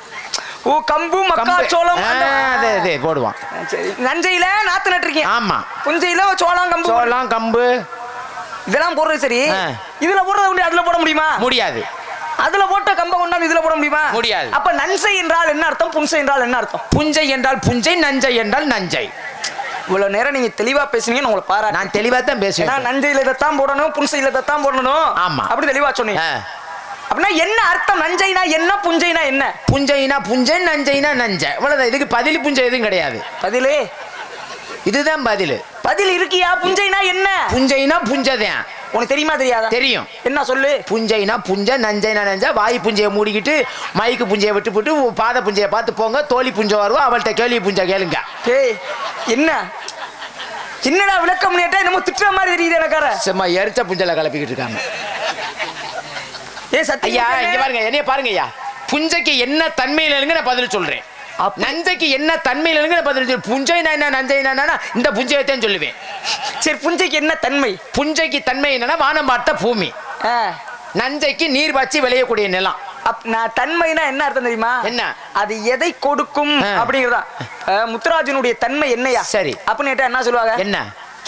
[SPEAKER 1] ஓ கம்பு மக்காச்சோளம்
[SPEAKER 2] அதே அதே போடுவான்.
[SPEAKER 1] சரி. நஞ்சையில நாத்து நட்டிருக்கீங்க.
[SPEAKER 2] ஆமா.
[SPEAKER 1] புஞ்சையில சோளம் கம்பு
[SPEAKER 2] சோளம் கம்பு.
[SPEAKER 1] இதெல்லாம் போடுறது சரி. இதுல போடுறது உண்டு அதுல போட முடியுமா?
[SPEAKER 2] முடியாது.
[SPEAKER 1] அதுல போட்ட கம்ப கொண்டாந்து இதுல போட முடியுமா?
[SPEAKER 2] முடியாது.
[SPEAKER 1] அப்ப நன்சை என்றால் என்ன அர்த்தம்? புன்சை என்றால் என்ன அர்த்தம்?
[SPEAKER 2] புஞ்சை என்றால் புஞ்சை நஞ்சை என்றால் நஞ்சை.
[SPEAKER 1] இவ்வளவு நேரம் நீங்க தெளிவா பேசுனீங்கன்னு உங்களை பாராட்டு
[SPEAKER 2] நான் தெளிவா தான் பேசுவேன்.
[SPEAKER 1] நஞ்சையில இதைத்தான் போடணும் புன்சையில இதைத்தான் போடணும்.
[SPEAKER 2] ஆமா.
[SPEAKER 1] அப்படி தெளிவா சொன்னீங்க. அப்படின்னா என்ன அர்த்தம்? நஞ்சைனா என்ன புஞ்சைனா என்ன?
[SPEAKER 2] புஞ்சைனா புஞ்சை நஞ்சைனா நஞ்சை. இவ்வளவுதான் இதுக்கு பதில் புஞ்சை எதுவும் கிடையாது.
[SPEAKER 1] பதிலே?
[SPEAKER 2] இதுதான் பதில்.
[SPEAKER 1] பதில் இருக்கியா? புஞ்சைனா என்ன?
[SPEAKER 2] புஞ்சைனா புஞ்சைதான்
[SPEAKER 1] உனக்கு தெரியுமா தெரியாதா?
[SPEAKER 2] தெரியும்.
[SPEAKER 1] என்ன சொல்லு?
[SPEAKER 2] புஞ்சைனா புஞ்சை நஞ்சைனா நஞ்சா வாய் புஞ்சையை மூடிக்கிட்டு மைக்கு புஞ்சையை விட்டு போட்டு பாத புஞ்சையை பார்த்து போங்க தோழி புஞ்சை வருவா அவள்கிட்ட கேள்வி புஞ்சை கேளுங்க.
[SPEAKER 1] ஏய் என்ன? என்னடா விளக்கம் கேட்டா என்னமோ திட்டுற மாதிரி தெரியுது எனக்கார.
[SPEAKER 2] சும்மா எரிச்ச புஞ்சல கலப்பிக்கிட்டு இருக்காங்க.
[SPEAKER 1] ஏ சத்தியா
[SPEAKER 2] இங்க பாருங்க என்னைய பாருங்க ஐயா. புஞ்சைக்கு என்ன தன்மையில இருங்க நான் பதில் சொல்றேன். நஞ்சைக்கு என்ன தன்மையில இருங்க நான் பதில் புஞ்சைனா என்ன நஞ்சைனா என்ன இந்த புஞ்சையத்தான் சொல்லுவேன்.
[SPEAKER 1] சரி புஞ்சைக்கு என்ன தன்மை?
[SPEAKER 2] புஞ்சைக்கு தன்மை என்னன்னா வானம் பார்த்த பூமி. நஞ்சைக்கு நீர் பாய்ச்சி விளையக்கூடிய நிலம்.
[SPEAKER 1] அப் நான் தன்மைனா என்ன அர்த்தம் தெரியுமா?
[SPEAKER 2] என்ன?
[SPEAKER 1] அது எதை கொடுக்கும். அப்படிங்கிறதா. முத்துராஜனுடைய தன்மை என்னையா
[SPEAKER 2] சரி.
[SPEAKER 1] அப்படின்னு கேட்டா என்ன சொல்லுவாங்க?
[SPEAKER 2] என்ன?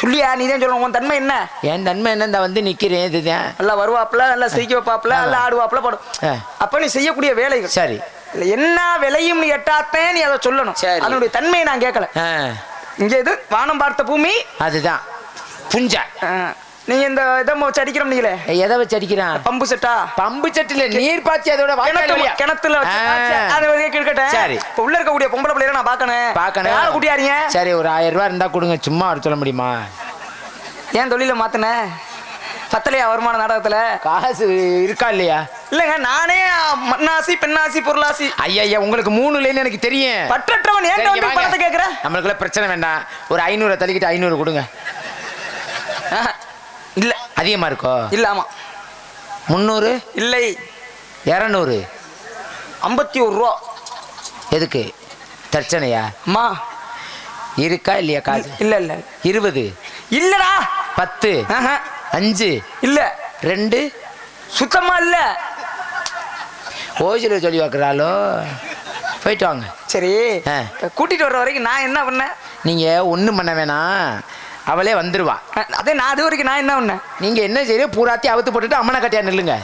[SPEAKER 1] சொல்லியா நீ தான் சொல்லணும். உன் தன்மை என்ன?
[SPEAKER 2] என் தன்மை என்ன இந்த வந்து நிக்கிறேன் இதுதான்.
[SPEAKER 1] நல்லா வருவாப்புல நல்லா சிரிக்க வைப்பாப்புல நல்லா. ஆடுவாப்புல படும். அப்ப நீ செய்யக்கூடிய வேலைகள்.
[SPEAKER 2] சரி.
[SPEAKER 1] இல்ல என்ன விலையும்னு எட்டாத்தேன் நீ அதை சொல்லணும்.
[SPEAKER 2] சரி.
[SPEAKER 1] அதனுடைய தன்மையை நான் கேட்கல. இங்க இது வானம் பார்த்த பூமி.
[SPEAKER 2] அதுதான். புஞ்சை.
[SPEAKER 1] நீங்க இந்த இதை வச்சு அடிக்கிறோம் நீங்களே.
[SPEAKER 2] எதை வச்சு அடிக்கிறான்
[SPEAKER 1] பம்பு செட்டா?
[SPEAKER 2] பம்பு சட்டில நீர் பாய்ச்சி அதோட?
[SPEAKER 1] கிணத்துல இருக்கட்டும்
[SPEAKER 2] சரி.
[SPEAKER 1] இப்ப உள்ள இருக்கக்கூடிய பொம்பளை பிள்ளைகளை நான் பார்க்கணும்.
[SPEAKER 2] பார்க்கணும்.
[SPEAKER 1] யார் குட்டியாரீங்க?
[SPEAKER 2] சரி ஒரு ஆயிரம் ரூபாய் இருந்தா கொடுங்க. சும்மா சொல்ல முடியுமா?
[SPEAKER 1] ஏன் தொழில மாத்தின? பத்தலையா வருமான நாடகத்துல?
[SPEAKER 2] காசு இருக்கா இல்லையா?
[SPEAKER 1] இல்லங்க நானே மண்ணாசி பெண்ணாசி பொருளாசி.
[SPEAKER 2] ஐயா ஐயா உங்களுக்கு மூணு லைன் எனக்கு தெரியும்.
[SPEAKER 1] பற்றற்றவன் ஏன். பணத்தை கேக்குற?
[SPEAKER 2] நம்மளுக்குள்ள பிரச்சனை வேண்டாம். ஒரு ஐநூறு தள்ளிக்கிட்டு ஐநூறு கொடுங்க.
[SPEAKER 1] இல்ல.
[SPEAKER 2] அதிகமா இருக்கோ?
[SPEAKER 1] இல்ல ஆமா.
[SPEAKER 2] முந்நூறு?
[SPEAKER 1] இல்லை.
[SPEAKER 2] இரநூறு?
[SPEAKER 1] ஐம்பத்தி ஒரு ரூபா.
[SPEAKER 2] எதுக்கு? தர்ச்சனையா
[SPEAKER 1] அம்மா.
[SPEAKER 2] இருக்கா இல்லையா காசு?
[SPEAKER 1] இல்ல இல்ல.
[SPEAKER 2] இருபது?
[SPEAKER 1] இல்லடா.
[SPEAKER 2] பத்து?
[SPEAKER 1] ஆஹா.
[SPEAKER 2] அஞ்சு.
[SPEAKER 1] இல்ல.
[SPEAKER 2] ரெண்டு.
[SPEAKER 1] சுத்தமா இல்ல.
[SPEAKER 2] ஓசில சொல்லி வைக்கிறாளோ? போயிட்டு வாங்க.
[SPEAKER 1] சரி. கூட்டிட்டு வர்ற வரைக்கும் நான் என்ன பண்ணேன்
[SPEAKER 2] நீங்க ஒண்ணும் பண்ண வேணாம். அவளே வந்துருவா.
[SPEAKER 1] அதே நான் அது வரைக்கும் நான் என்ன பண்ணேன்
[SPEAKER 2] நீங்க என்ன செய்ய பூராத்தி அவுத்து போட்டுட்டு அம்மனை கட்டியா நில்லுங்க.